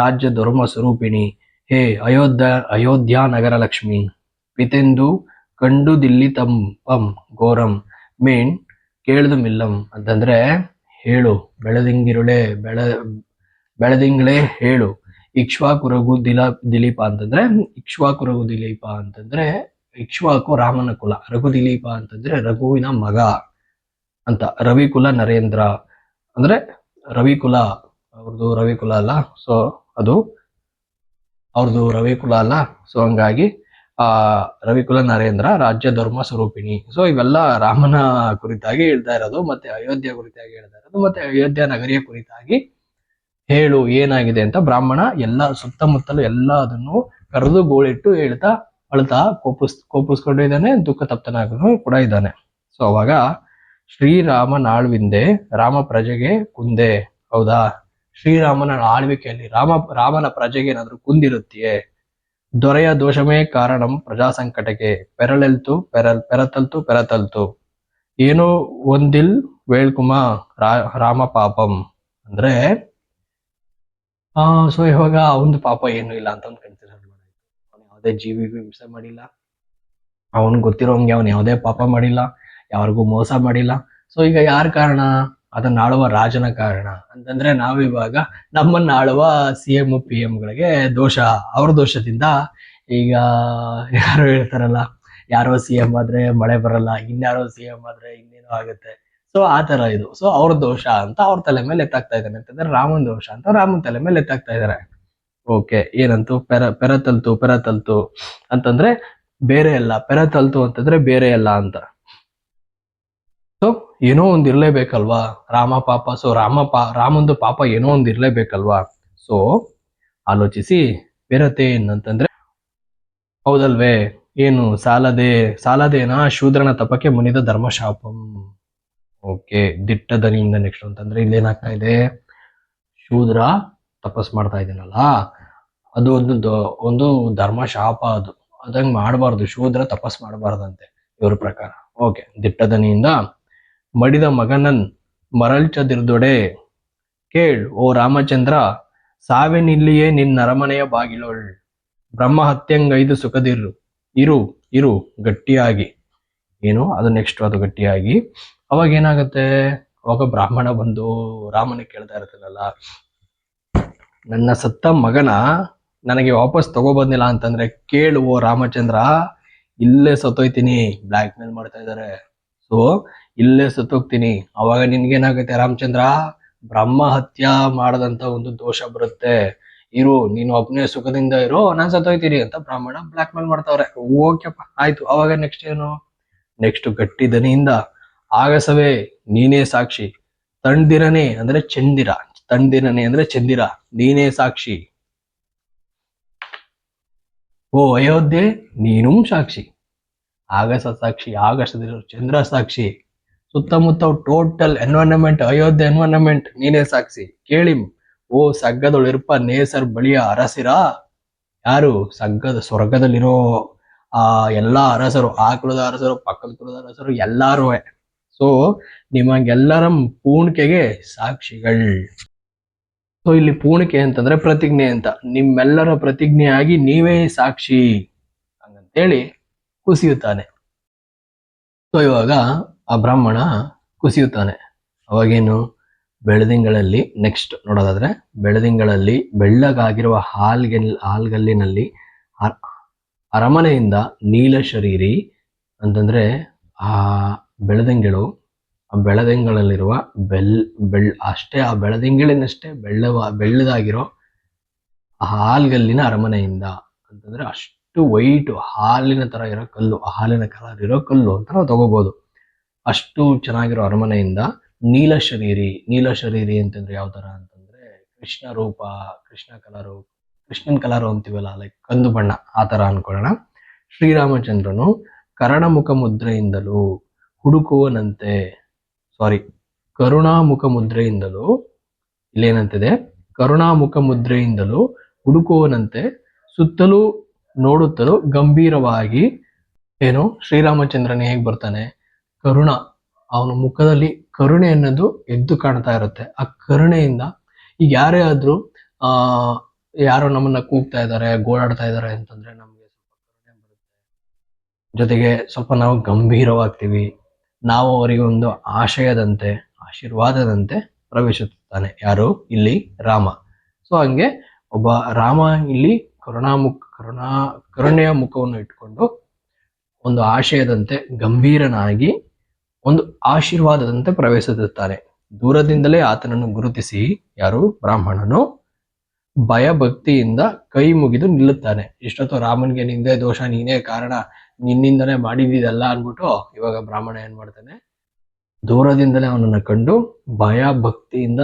ರಾಜ್ಯ ಧರ್ಮ ಸ್ವರೂಪಿಣಿ ಹೇ ಅಯೋಧ್ಯ ಅಯೋಧ್ಯ ನಗರ ಲಕ್ಷ್ಮಿ ಪಿತೆಂದು ಕಂಡು ದಿಲ್ಲಿ ತಂ ಪಂ ಘೋರಂ, ಮೇನ್ ಕೇಳ್ದು ಮಿಲ್ಲಂ. ಅಂತಂದ್ರೆ ಹೇಳು, ಬೆಳದಿಂಗಿರುಳೆ, ಬೆಳ, ಬೆಳದಿಂಗಳೇ ಹೇಳು. ಇಕ್ಷ್ವಾಕುರಗು ದಿಲ, ದಿಲೀಪ ಅಂತಂದ್ರೆ ಇಕ್ಷ್ವಾಕುರಗು ದಿಲೀಪ ಅಂತಂದ್ರೆ ಇಕ್ಷ್ವಾಕು ರಾಮನ ಕುಲ. ರಘು ದಿಲೀಪ ಅಂತಂದ್ರೆ ರಘುವಿನ ಮಗ ಅಂತ. ರವಿಕುಲ ನರೇಂದ್ರ. ಅಂದ್ರೆ ರವಿಕುಲ ಅವ್ರದ್ದು ರವಿಕುಲ ಅಲ್ಲ. ಸೊ ಅದು ಅವ್ರದ್ದು ರವಿಕುಲ ಅಲ್ಲ? ಸೊ ಹಂಗಾಗಿ, ಆ ರವಿಕುಲ ನರೇಂದ್ರ, ರಾಜ್ಯ ಧರ್ಮ ಸ್ವರೂಪಿಣಿ. ಸೊ ಇವೆಲ್ಲ ರಾಮನ ಕುರಿತಾಗಿ ಹೇಳ್ತಾ ಇರೋದು, ಮತ್ತೆ ಅಯೋಧ್ಯೆ ಕುರಿತಾಗಿ ಹೇಳ್ತಾ ಇರೋದು, ಮತ್ತೆ ಅಯೋಧ್ಯ ನಗರಿಯ ಕುರಿತಾಗಿ ಹೇಳು ಏನಾಗಿದೆ ಅಂತ ಬ್ರಾಹ್ಮಣ ಎಲ್ಲ, ಸುತ್ತಮುತ್ತಲು ಎಲ್ಲ ಅದನ್ನು ಕರೆದು ಗೋಳಿಟ್ಟು ಹೇಳ್ತಾ ಅಳ್ತಾ ಕೋಪಿಸ್, ಕೋಪಿಸ್ಕೊಂಡು ಇದ್ದಾನೆ ದುಃಖ ತಪ್ತನಾಗನು ಕೂಡ ಇದ್ದಾನೆ. ಸೊ ಅವಾಗ ಶ್ರೀರಾಮ ನಾಳ್ವಿಂದೆ ರಾಮ ಪ್ರಜೆಗೆ ಕುಂದೆ. ಹೌದಾ? ಶ್ರೀರಾಮನ ಆಳ್ವಿಕೆಯಲ್ಲಿ ರಾಮ, ರಾಮನ ಪ್ರಜೆಗೆ ಏನಾದ್ರು ಕುಂದಿರುತ್ತೆಯೇ? ದೊರೆಯ ದೋಷಮೇ ಕಾರಣಂ ಪ್ರಜಾ ಸಂಕಟಕ್ಕೆ ಪೆರಳೆಲ್ತು, ಪೆರಲ್, ಪೆರತಲ್ತು ಪೆರತಲ್ತು. ಏನೋ ಒಂದಿಲ್ ವೇಳ್ಕುಮ ರಾಮ ಪಾಪಂ. ಅಂದ್ರೆ, ಆ, ಸೊ ಇವಾಗ ಅವನ ಪಾಪ ಏನು ಇಲ್ಲ ಅಂತ ಒಂದು ಕನ್ಸಿಡರ್ ಅವನು ಯಾವುದೇ ಜೀವಿಗೂ ಹಿಂಸೆ ಮಾಡಿಲ್ಲ. ಅವನ್ ಗೊತ್ತಿರೋಂಗೆ ಅವನು ಯಾವುದೇ ಪಾಪ ಮಾಡಿಲ್ಲ. ಯಾರಿಗೂ ಮೋಸ ಮಾಡಿಲ್ಲ. ಸೊ ಈಗ ಯಾರ ಕಾರಣ? ಅದನ್ನ ಆಳುವ ರಾಜನ ಕಾರಣ. ಅಂತಂದ್ರೆ ನಾವಿವಾಗ ನಮ್ಮನ್ನ ಆಳುವ ಸಿ ಎಂ ಪಿ ಗಳಿಗೆ ದೋಷ. ಅವ್ರ ದೋಷದಿಂದ ಈಗ ಯಾರು ಹೇಳ್ತಾರಲ್ಲ, ಯಾರೋ ಸಿ ಎಂ ಆದ್ರೆ ಮಳೆ ಬರಲ್ಲ, ಇನ್ಯಾರೋ ಸಿ ಎಂ ಆದ್ರೆ ಇನ್ನೇನೋ ಆಗುತ್ತೆ. ಸೊ ಆ ತರ ಇದು. ಸೊ ಅವ್ರ ದೋಷ ಅಂತ ಅವ್ರ ತಲೆ ಮೇಲೆ ಎತ್ತಾಗ್ತಾ ಇದ್ದಾನೆ ಅಂತಂದ್ರೆ ರಾಮನ್ ದೋಷ ಅಂತ ರಾಮನ್ ತಲೆ ಮೇಲೆ ಎತ್ತಾಗ್ತಾ ಇದ್ದಾರೆ ಓಕೆ ಏನಂತು? ಪೆರ ಪೆರತಲ್ತು ಪೆರತಲ್ತು ಅಂತಂದ್ರೆ ಬೇರೆ ಅಲ್ಲ ಪೆರತಲ್ತು ಅಂತಂದ್ರೆ ಬೇರೆ ಅಲ್ಲ ಅಂತ. ಏನೋ ಒಂದು ಇರಲೇಬೇಕಲ್ವಾ? ರಾಮ ಪಾಪ ಸೊ ರಾಮ ಪಾ, ರಾಮಂದು ಪಾಪ ಏನೋ ಒಂದು ಇರಲೇಬೇಕಲ್ವಾ? ಸೊ ಆಲೋಚಿಸಿ, ಬೇರತ್ತೆ ಏನಂತಂದ್ರೆ, ಹೌದಲ್ವೇ? ಏನು, ಸಾಲದೆ, ಸಾಲದೇನ? ಶೂದ್ರನ ತಪಕ್ಕೆ ಮುನಿದ ಧರ್ಮಶಾಪಂ. ಓಕೆ ದಿಟ್ಟ ದನಿಯಿಂದ ನೆಕ್ಸ್ಟ್ ಅಂತಂದ್ರೆ ಇಲ್ಲೇನಾಗ್ತಾ ಇದೆ? ಶೂದ್ರ ತಪಸ್ ಮಾಡ್ತಾ ಇದ್ದೀನಲ್ಲ? ಅದು ಒಂದು ಒಂದು ಧರ್ಮಶಾಪ ಅದು. ಅದಂಗೆ ಮಾಡಬಾರ್ದು. ಶೂದ್ರ ತಪಸ್ ಮಾಡಬಾರ್ದಂತೆ, ಇವ್ರ ಪ್ರಕಾರ. ಓಕೆ ದಿಟ್ಟ ದನಿಯಿಂದ ಮಡಿದ ಮಗನನ್ ಮರಳ್ಚದಿರ್ದೊಡೆ ಕೇಳ್, ಓ ರಾಮಚಂದ್ರ, ಸಾವೆನಿಲ್ಲಿಯೇ ನಿನ್ನ ಅರಮನೆಯ ಬಾಗಿಲೊಳ್. ಬ್ರಹ್ಮ ಹತ್ಯಂಗೈದು ಸುಖದಿರು. ಇರು ಇರು, ಗಟ್ಟಿಯಾಗಿ. ಏನು? ಅದು ನೆಕ್ಸ್ಟ್ ಅದು ಗಟ್ಟಿಯಾಗಿ? ಅವಾಗ ಏನಾಗುತ್ತೆ? ಅವಾಗ ಬ್ರಾಹ್ಮಣ ಬಂದು ರಾಮನ ಕೇಳ್ತಾ ಇರ್ತಾನಲ್ಲ. ನನ್ನ ಸತ್ತ ಮಗನ ನನಗೆ ವಾಪಸ್ ತಗೊಬಂದಿಲ್ಲ ಅಂತಂದ್ರೆ ಕೇಳು, ಓ ರಾಮಚಂದ್ರ, ಇಲ್ಲೇ ಸತ್ತೋಯ್ತೀನಿ. ಬ್ಲ್ಯಾಕ್ ಮೇಲ್ ಮಾಡ್ತಾ ಇದಾರೆ. ಸೊ ಇಲ್ಲೇ ಸತ್ತೋಗ್ತೀನಿ. ಅವಾಗ ನಿನ್ಗೇನಾಗುತ್ತೆ ರಾಮಚಂದ್ರ? ಬ್ರಹ್ಮ ಹತ್ಯ ಮಾಡದಂತ ಒಂದು ದೋಷ ಬರುತ್ತೆ. ಇರು, ನೀನು ಒಬ್ಬನೇ ಸುಖದಿಂದ ಇರೋ, ನಾನ್ ಸತ್ತೋಯ್ತೀನಿ ಅಂತ ಬ್ರಾಹ್ಮಣ ಬ್ಲಾಕ್ ಮೇಲ್ ಮಾಡ್ತಾವ್ರೆ. ಓಕೆಪ್ಪ, ಆಯ್ತು. ಅವಾಗ ನೆಕ್ಸ್ಟ್ ಏನು? ನೆಕ್ಸ್ಟ್ ಗಟ್ಟಿ ದನಿಯಿಂದ. ಆಗಸವೇ, ನೀನೇ ಸಾಕ್ಷಿ. ತಂದಿರನೆ ಅಂದ್ರೆ ಚಂದಿರ. ತಂದಿರನೆ ಅಂದ್ರೆ ಚಂದಿರ. ನೀನೇ ಸಾಕ್ಷಿ. ಓ, ಅಯೋಧ್ಯೆ, ನೀನು ಸಾಕ್ಷಿ. ಆಗಸ ಸಾಕ್ಷಿ, ಆಗಸದಿರೋ ಚಂದ್ರ ಸಾಕ್ಷಿ. ಸುತ್ತಮುತ್ತ ಟೋಟಲ್ ಎನ್ವೈರನ್ಮೆಂಟ್ ಅಯೋಧ್ಯೆ ಎನ್ವೈರನ್ಮೆಂಟ್ ನೀನೇ ಸಾಕ್ಷಿ ಕೇಳಿ, ಓ ಸಗ್ಗದೊಳಿರ್ಪ ನೇಸರ್ ಬಳಿಯ ಅರಸಿರಾ? ಯಾರು? ಸಗ್ಗದ ಸ್ವರ್ಗದಲ್ಲಿರೋ ಆ ಎಲ್ಲಾ ಅರಸರು, ಆ ಕುಲದ ಅರಸರು, ಪಕ್ಕದ ಕುಲದ ಅರಸರು ಎಲ್ಲಾರು ಸೊ ನಿಮಗೆಲ್ಲರ ಪೂಣಿಕೆಗೆ ಸಾಕ್ಷಿಗಳ್. ಸೊ ಇಲ್ಲಿ ಪೂಣಿಕೆ ಅಂತಂದ್ರೆ ಪ್ರತಿಜ್ಞೆ ಅಂತ. ನಿಮ್ಮೆಲ್ಲರ ಪ್ರತಿಜ್ಞೆಯಾಗಿ ನೀವೇ ಸಾಕ್ಷಿ. ಹಂಗಂತೇಳಿ ಕುಸಿಯುತ್ತಾನೆ. ಸೊ ಇವಾಗ ಆ ಬ್ರಾಹ್ಮಣ ಕುಸಿಯುತ್ತಾನೆ. ಅವಾಗೇನು? ಬೆಳದಿಂಗಳಲ್ಲಿ ನೆಕ್ಸ್ಟ್ ನೋಡೋದಾದ್ರೆ ಬೆಳದಿಂಗಳಲ್ಲಿ ಬೆಳ್ಳಗಾಗಿರುವ ಹಾಲ್ಗೆಲ್, ಹಾಲ್ಗಲ್ಲಿನಲ್ಲಿ ಅರಮನೆಯಿಂದ ನೀಲ ಶರೀರಿ ಅಂತಂದ್ರೆ ಆ ಬೆಳದಿಂಗಳು ಆ ಬೆಳದಿಂಗಳಲ್ಲಿರುವ ಬೆಲ್, ಬೆಳ್, ಅಷ್ಟೇ ಆ ಬೆಳದಿಂಗಳಿನಷ್ಟೇ ಬೆಳ್ಳವ ಬೆಳ್ಳದಾಗಿರೋ ಆ ಹಾಲ್ಗಲ್ಲಿನ ಅರಮನೆಯಿಂದ ಅಂತಂದ್ರೆ ಅಷ್ಟು ವೈಟ್ ಹಾಲಿನ ತರ ಇರೋ ಕಲ್ಲು ಹಾಲಿನ ಕಲರ್ ಇರೋ ಕಲ್ಲು ಅಂತ ನಾವು ತಗೋಬಹುದು ಅಷ್ಟು ಚೆನ್ನಾಗಿರೋ ಅರಮನೆಯಿಂದ ನೀಲ ಶರೀರಿ ನೀಲ ಶರೀರಿ ಅಂತಂದ್ರೆ ಯಾವ ತರ ಅಂತಂದ್ರೆ ಕೃಷ್ಣ ರೂಪ, ಕೃಷ್ಣ ಕಲರು, ಕೃಷ್ಣನ್ ಕಲರು ಅಂತೀವಲ್ಲ ಲೈಕ್ ಕಂದು ಬಣ್ಣ, ಆ ತರ ಅನ್ಕೊಳ್ಳೋಣ. ಶ್ರೀರಾಮಚಂದ್ರನು ಕರಣಮುಖ ಮುದ್ರೆಯಿಂದಲೂ ಹುಡುಕುವನಂತೆ ಸಾರಿ ಕರುಣಾಮುಖ ಮುದ್ರೆಯಿಂದಲೂ, ಇಲ್ಲೇನಂತಿದೆ ಕರುಣಾಮುಖ ಮುದ್ರೆಯಿಂದಲೂ ಹುಡುಕುವನಂತೆ ಸುತ್ತಲೂ ನೋಡುತ್ತಲೂ ಗಂಭೀರವಾಗಿ, ಏನು, ಶ್ರೀರಾಮಚಂದ್ರನೇ ಹೇಗ್ ಬರ್ತಾನೆ? ಕರುಣ. ಅವನ ಮುಖದಲ್ಲಿ ಕರುಣೆ ಅನ್ನೋದು ಎದ್ದು ಕಾಣ್ತಾ ಇರುತ್ತೆ. ಆ ಕರುಣೆಯಿಂದ ಈಗ ಯಾರೇ ಆದ್ರೂ, ಆ, ಯಾರೋ ನಮ್ಮನ್ನ ಕೂಗ್ತಾ ಇದ್ದಾರೆ, ಗೋಳಾಡ್ತಾ ಇದ್ದಾರೆ ಅಂತಂದ್ರೆ ನಮ್ಗೆ ಕರುಣೆ ಜೊತೆಗೆ ಸ್ವಲ್ಪ ನಾವು ಗಂಭೀರವಾಗ್ತೀವಿ. ನಾವು ಅವರಿಗೆ ಒಂದು ಆಶಯದಂತೆ, ಆಶೀರ್ವಾದದಂತೆ ಪ್ರವೇಶಿಸುತ್ತಾನೆ. ಯಾರು? ಇಲ್ಲಿ ರಾಮ. ಸೊ ಹಂಗೆ ಒಬ್ಬ ರಾಮ ಇಲ್ಲಿ ಕರುಣಾಮುಖ ಕರುಣಾ, ಕರುಣೆಯ ಮುಖವನ್ನು ಇಟ್ಕೊಂಡು ಒಂದು ಆಶಯದಂತೆ ಗಂಭೀರನಾಗಿ ಒಂದು ಆಶೀರ್ವಾದದಂತೆ ಪ್ರವೇಶಿಸುತ್ತಾನೆ ದೂರದಿಂದಲೇ ಆತನನ್ನು ಗುರುತಿಸಿ, ಯಾರು? ಬ್ರಾಹ್ಮಣನು ಭಯ ಭಕ್ತಿಯಿಂದ ಕೈ ಮುಗಿದು ನಿಲ್ಲುತ್ತಾನೆ. ಇಷ್ಟೊತ್ತು ರಾಮನ್ಗೆ, ನಿಂದೆ ದೋಷ, ನೀನೇ ಕಾರಣ ನಿನ್ನಿಂದನೇ ಮಾಡಿದಿದೆಲ್ಲ ಅನ್ಬಿಟ್ಟು ಇವಾಗ ಬ್ರಾಹ್ಮಣ ಏನ್ ಮಾಡ್ತಾನೆ? ದೂರದಿಂದಲೇ ಅವನನ್ನು ಕಂಡು ಭಯ ಭಕ್ತಿಯಿಂದ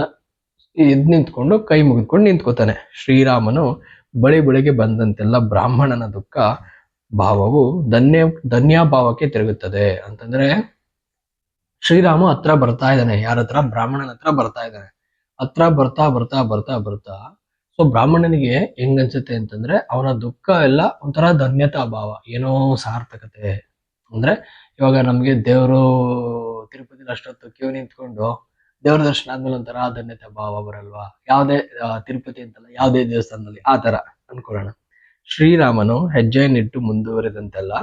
ಎದ್ ನಿಂತ್ಕೊಂಡು, ಕೈ ಮುಗಿದ್ಕೊಂಡು ನಿಂತ್ಕೋತಾನೆ. ಶ್ರೀರಾಮನು ಬಳಿ ಬಳಿಗೆ ಬಂದಂತೆಲ್ಲ ಬ್ರಾಹ್ಮಣನ ದುಃಖ, ಭಾವವು ಧನ್ಯ, ಧನ್ಯಭಾವಕ್ಕೆ ತಿರುಗುತ್ತದೆ. ಅಂತಂದ್ರೆ ಶ್ರೀರಾಮ ಹತ್ರ ಬರ್ತಾ ಇದ್ದಾನೆ. ಯಾರ ಹತ್ರ? ಬ್ರಾಹ್ಮಣನ ಹತ್ರ ಬರ್ತಾ ಇದ್ದಾನೆ. ಹತ್ರ ಬರ್ತಾ ಬರ್ತಾ ಬರ್ತಾ ಬರ್ತಾ, ಸೊ ಬ್ರಾಹ್ಮಣನಿಗೆ ಹೆಂಗ್ ಅನ್ಸುತ್ತೆ ಅಂತಂದ್ರೆ, ಅವನ ದುಃಖ ಎಲ್ಲ ಒಂಥರ ಧನ್ಯತಾ ಭಾವ. ಏನೋ ಸಾರ್ಥಕತೆ. ಅಂದ್ರೆ ಇವಾಗ ನಮ್ಗೆ ದೇವರು ತಿರುಪತಿ ಅಷ್ಟೊತ್ತು ಕ್ಯೂ ನಿಂತ್ಕೊಂಡು ದೇವ್ರ ದರ್ಶನ ಆದ್ಮೇಲೆ ಒಂಥರ ಧನ್ಯತೆ ಭಾವ ಬರಲ್ವಾ? ಯಾವುದೇ ತಿರುಪತಿ ಅಂತಲ್ಲ, ಯಾವುದೇ ದೇವಸ್ಥಾನದಲ್ಲಿ ಆ ತರ ಅನ್ಕೊಳ್ಳೋಣ. ಶ್ರೀರಾಮನು ಹೆಜ್ಜೆಯನ್ನಿಟ್ಟು ಮುಂದುವರೆದಂತೆಲ್ಲ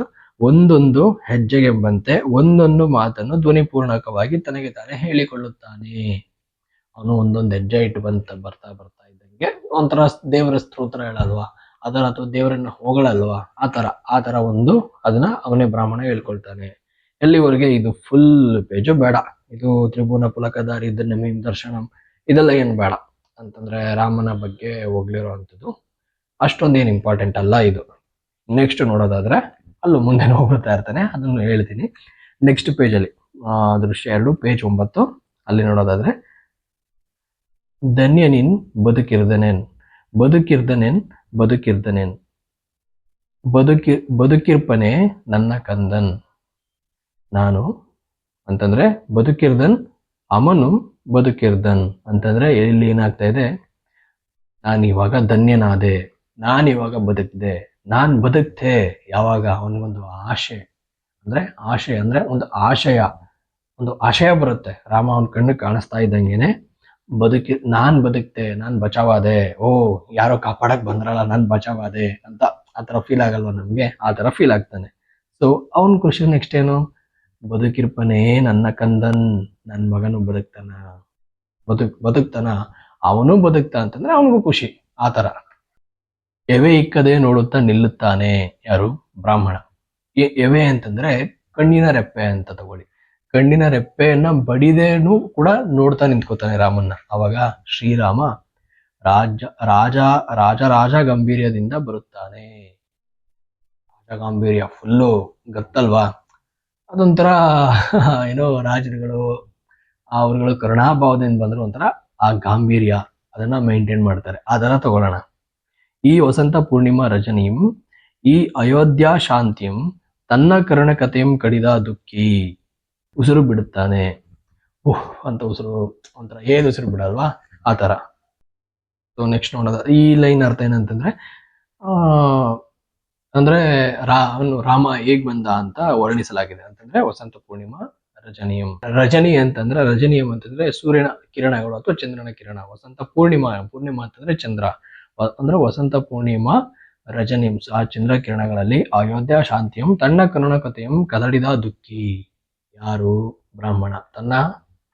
ಒಂದೊಂದು ಹೆಜ್ಜೆಗೆಂಬಂತೆ ಒಂದೊಂದು ಮಾತನ್ನು ಧ್ವನಿಪೂರ್ಣಕವಾಗಿ ತನಗೆ ತಾನೇ ಹೇಳಿಕೊಳ್ಳುತ್ತಾನೆ. ಅವನು ಒಂದೊಂದು ಹೆಜ್ಜೆ ಇಟ್ಟು ಬಂತ, ಬರ್ತಾ ಬರ್ತಾ ಇದ್ದಂಗೆ ಒಂಥರ ದೇವರ ಸ್ತೋತ್ರ ಹೇಳಲ್ವಾ? ಅದರ ಅಥವಾ ದೇವರನ್ನ ಹೊಗಳಲ್ವಾ? ಆ ತರ ಆ ತರ ಒಂದು ಅದನ್ನ ಅವನೇ ಬ್ರಾಹ್ಮಣ ಹೇಳ್ಕೊಳ್ತಾನೆ. ಎಲ್ಲಿವರೆಗೆ? ಇದು ಫುಲ್ ಪೇಜು ಬೇಡ. ಇದು ತ್ರಿಭುವನ ಪುಲಕದಾರಿ ನಮೀಂ ದರ್ಶನಂ? ಇದೆಲ್ಲ ಏನು ಬೇಡ. ಅಂತಂದ್ರೆ ರಾಮನ ಬಗ್ಗೆ ಹೋಗ್ಲಿರೋ ಅಂಥದ್ದು ಅಷ್ಟೊಂದೇನು ಇಂಪಾರ್ಟೆಂಟ್ ಅಲ್ಲ ಇದು. ನೆಕ್ಸ್ಟ್ ನೋಡೋದಾದ್ರೆ ಅಲ್ಲೂ ಮುಂದೆ ಹೋಗ್ಬಿಡ್ತಾ ಇರ್ತಾನೆ, ಅದನ್ನು ಹೇಳ್ತೀನಿ. ನೆಕ್ಸ್ಟ್ ಪೇಜಲ್ಲಿ ದೃಶ್ಯ ಎರಡು ಪೇಜ್ ಒಂಬತ್ತು. ಅಲ್ಲಿ ನೋಡೋದಾದ್ರೆ, ಧನ್ಯನಿನ್ ಬದುಕಿರ್ದನೇನ್ ಬದುಕಿರ್ದನೇನ್ ಬದುಕಿರ್ದನೇನ್. ಬದುಕಿ, ಬದುಕಿರ್ಪನೆ ನನ್ನ ಕಂದನ್. ನಾನು ಅಂತಂದ್ರೆ, ಬದುಕಿರ್ದನ್, ಅಮನು ಬದುಕಿರ್ದನ್ ಅಂತಂದ್ರೆ ಇಲ್ಲಿ ಏನಾಗ್ತಾ ಇದೆ? ನಾನಿವಾಗ ಧನ್ಯನಾದೆ, ನಾನಿವಾಗ ಬದುಕಿದೆ. ನಾನ್ ಬದುಕ್ತೆ ಯಾವಾಗ ಅವನಿಗೊಂದು ಆಶೆ, ಅಂದ್ರೆ ಆಶೆ ಅಂದ್ರೆ ಒಂದು ಆಶಯ ಒಂದು ಆಶಯ ಬರುತ್ತೆ. ರಾಮ ಅವನ ಕಣ್ಣು ಕಾಣಿಸ್ತಾ ಇದ್ದಂಗೆನೆ ಬದುಕಿ, ನಾನು ಬದುಕ್ತೆ ನಾನು ಬಚಾವಾದೆ, ಓ, ಯಾರೋ ಕಾಪಾಡಕ್ಕೆ ಬಂದ್ರಲ್ಲ, ನಾನು ಬಚಾವಾದೆ ಅಂತ ಆ ತರ ಫೀಲ್ ಆಗಲ್ವ ನಮಗೆ? ಆ ತರ ಫೀಲ್ ಆಗ್ತಾನೆ. ಸೊ ಅವನ ಖುಷಿ ನೆಕ್ಸ್ಟ್ ಏನು? ಬದುಕಿರ್ಪನೇ ನನ್ನ ಕಂದನ್ ನನ್ನ ಮಗನು ಬದುಕ್ತಾನ, ಬದುಕ್, ಬದುಕ್ತಾನ, ಅವನು ಬದುಕ್ತಾ ಅಂತಂದ್ರೆ ಅವನಿಗೂ ಖುಷಿ, ಆ ತರ ಎವೆ ಇಕ್ಕದೆ ನೋಡುತ್ತಾ ನಿಲ್ಲುತ್ತಾನೆ? ಯಾರು? ಬ್ರಾಹ್ಮಣ. ಎವೆ ಅಂತಂದ್ರೆ ಕಣ್ಣಿನ ರೆಪ್ಪೆ ಅಂತ ತಗೊಳ್ಳಿ. ಕಣ್ಣಿನ ರೆಪ್ಪೆಯನ್ನ ಬಡಿದೇನು ಕೂಡ ನೋಡ್ತಾ ನಿಂತ್ಕೋತಾನೆ ರಾಮನ್ನ. ಅವಾಗ ಶ್ರೀರಾಮ ರಾಜ ರಾಜ ರಾಜ ರಾಜ ಗಂಭೀರ್ಯದಿಂದ ಬರುತ್ತಾನೆ. ರಾಜ ಗಾಂಭೀರ್ಯ ಫುಲ್ಲು ಗತ್ತಲ್ವಾ? ಅದೊಂಥರ ಏನೋ ರಾಜರುಗಳು ಅವ್ರುಗಳು ಕರುಣಾಭಾವದಿಂದ ಬಂದ್ರು ಒಂಥರ ಆ ಗಾಂಭೀರ್ಯ ಅದನ್ನ ಮೇಂಟೈನ್ ಮಾಡ್ತಾರೆ. ಆ ಥರ ತಗೊಳ್ಳೋಣ. ಈ ವಸಂತ ಪೂರ್ಣಿಮಾ ರಜನಿಯಂ ಈ ಅಯೋಧ್ಯ ಶಾಂತಿಯಂ ತನ್ನ ಕರ್ಣಕತೆಯಂ ಕಡಿದ ದುಃಖಿ. ಉಸಿರು ಬಿಡುತ್ತಾನೆ. ಓಹ್ ಅಂತ ಉಸಿರು, ಒಂಥರ ಏನ್ ಉಸಿರು ಬಿಡಲ್ವಾ? ಆ ತರ ಸೊ ನೆಕ್ಸ್ಟ್ ನೋಡೋದ. ಈ ಲೈನ್ ಅರ್ಥ ಏನಂತಂದ್ರೆ, ಆ, ಅಂದ್ರೆ ರಾ, ಅವನು ರಾಮ ಹೇಗ್ ಬಂದ ಅಂತ ವರ್ಣಿಸಲಾಗಿದೆ. ಅಂತಂದ್ರೆ ವಸಂತ ಪೂರ್ಣಿಮಾ ರಜನಿಯಂ ರಜನಿ ಅಂತಂದ್ರೆ ರಜನಿಯಂ ಅಂತಂದ್ರೆ ಸೂರ್ಯನ ಕಿರಣಗಳು ಅಥವಾ ಚಂದ್ರನ ಕಿರಣ. ವಸಂತ ಪೂರ್ಣಿಮಾ ಪೂರ್ಣಿಮಾ ಅಂತಂದ್ರೆ ಚಂದ್ರ. ಅಂದ್ರೆ ವಸಂತ ಪೂರ್ಣಿಮಾ ರಜನಿಂಸ ಆ ಚಂದ್ರ ಕಿರಣಗಳಲ್ಲಿ ಅಯೋಧ್ಯ ಶಾಂತಿಯಂ, ತನ್ನ ಕರುಣಕತೆಯಂ ಕದಡಿದ ದುಃಖಿ. ಯಾರು? ಬ್ರಾಹ್ಮಣ. ತನ್ನ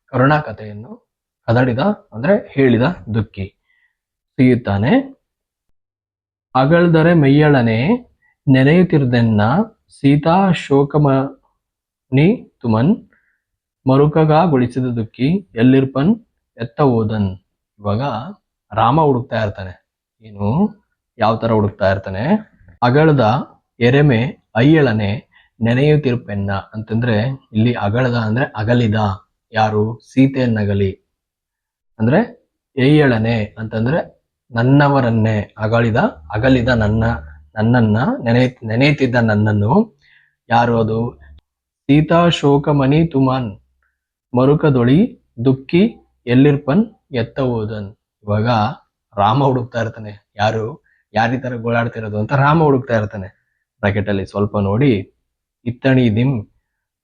ಕರುಣಾಕಥೆಯನ್ನು ಕದಡಿದ, ಅಂದ್ರೆ ಹೇಳಿದ ದುಃಖಿ. ಸಿಗುತ್ತಾನೆ ಅಗಳ್ದರೆ ಮೈಯಳನೆ ನೆನೆಯುತ್ತಿರ್ದೆನ್ನ ಸೀತಾ ಶೋಕಮನಿ ತುಮನ್, ಮರುಕಗಾಗೊಳಿಸಿದ ದುಃಖಿ ಎಲ್ಲಿರ್ಪನ್, ಎತ್ತ ಓದನ್. ಇವಾಗ ರಾಮ ಹುಡುಕ್ತಾ ಇರ್ತಾನೆ. ಏನು? ಯಾವ ತರ ಹುಡುಕ್ತಾ ಇರ್ತಾನೆ? ಅಗಳದ ಎರೆಮೆ ಅಯ್ಯಳನೆ ನೆನೆಯುತ್ತಿರ್ಪೆನ್ನ ಅಂತಂದ್ರೆ ಇಲ್ಲಿ ಅಗಳದ ಅಂದ್ರೆ ಅಗಲಿದ. ಯಾರು? ಸೀತೆಯನ್ನಗಲಿ. ಅಂದ್ರೆ ಎಯ್ಯಳನೆ ಅಂತಂದ್ರೆ ನನ್ನವರನ್ನೇ ಅಗಳಿದ ಅಗಲಿದ ನನ್ನ, ನನ್ನನ್ನ ನೆನೆ, ನೆನೆಯುತ್ತಿದ್ದ ನನ್ನನ್ನು. ಯಾರು ಅದು? ಸೀತಾ ಶೋಕಮನಿ ತುಮಾನ್, ಮರುಕದೊಳಿ ದುಃಖಿ ಎಲ್ಲಿರ್ಪನ್ ಎತ್ತ ಓದನ್ ಇವಾಗ ರಾಮ ಹುಡುಕ್ತಾ ಇರ್ತಾನೆ. ಯಾರು? ಯಾರ ಈ ತರ ಗೋಳಾಡ್ತಿರೋದು ಅಂತ ರಾಮ ಹುಡುಕ್ತಾ ಇರ್ತಾನೆ. ಬ್ರಾಕೆಟ್ ಅಲ್ಲಿ ಸ್ವಲ್ಪ ನೋಡಿ. ಇತ್ತಣಿ ದಿಮ್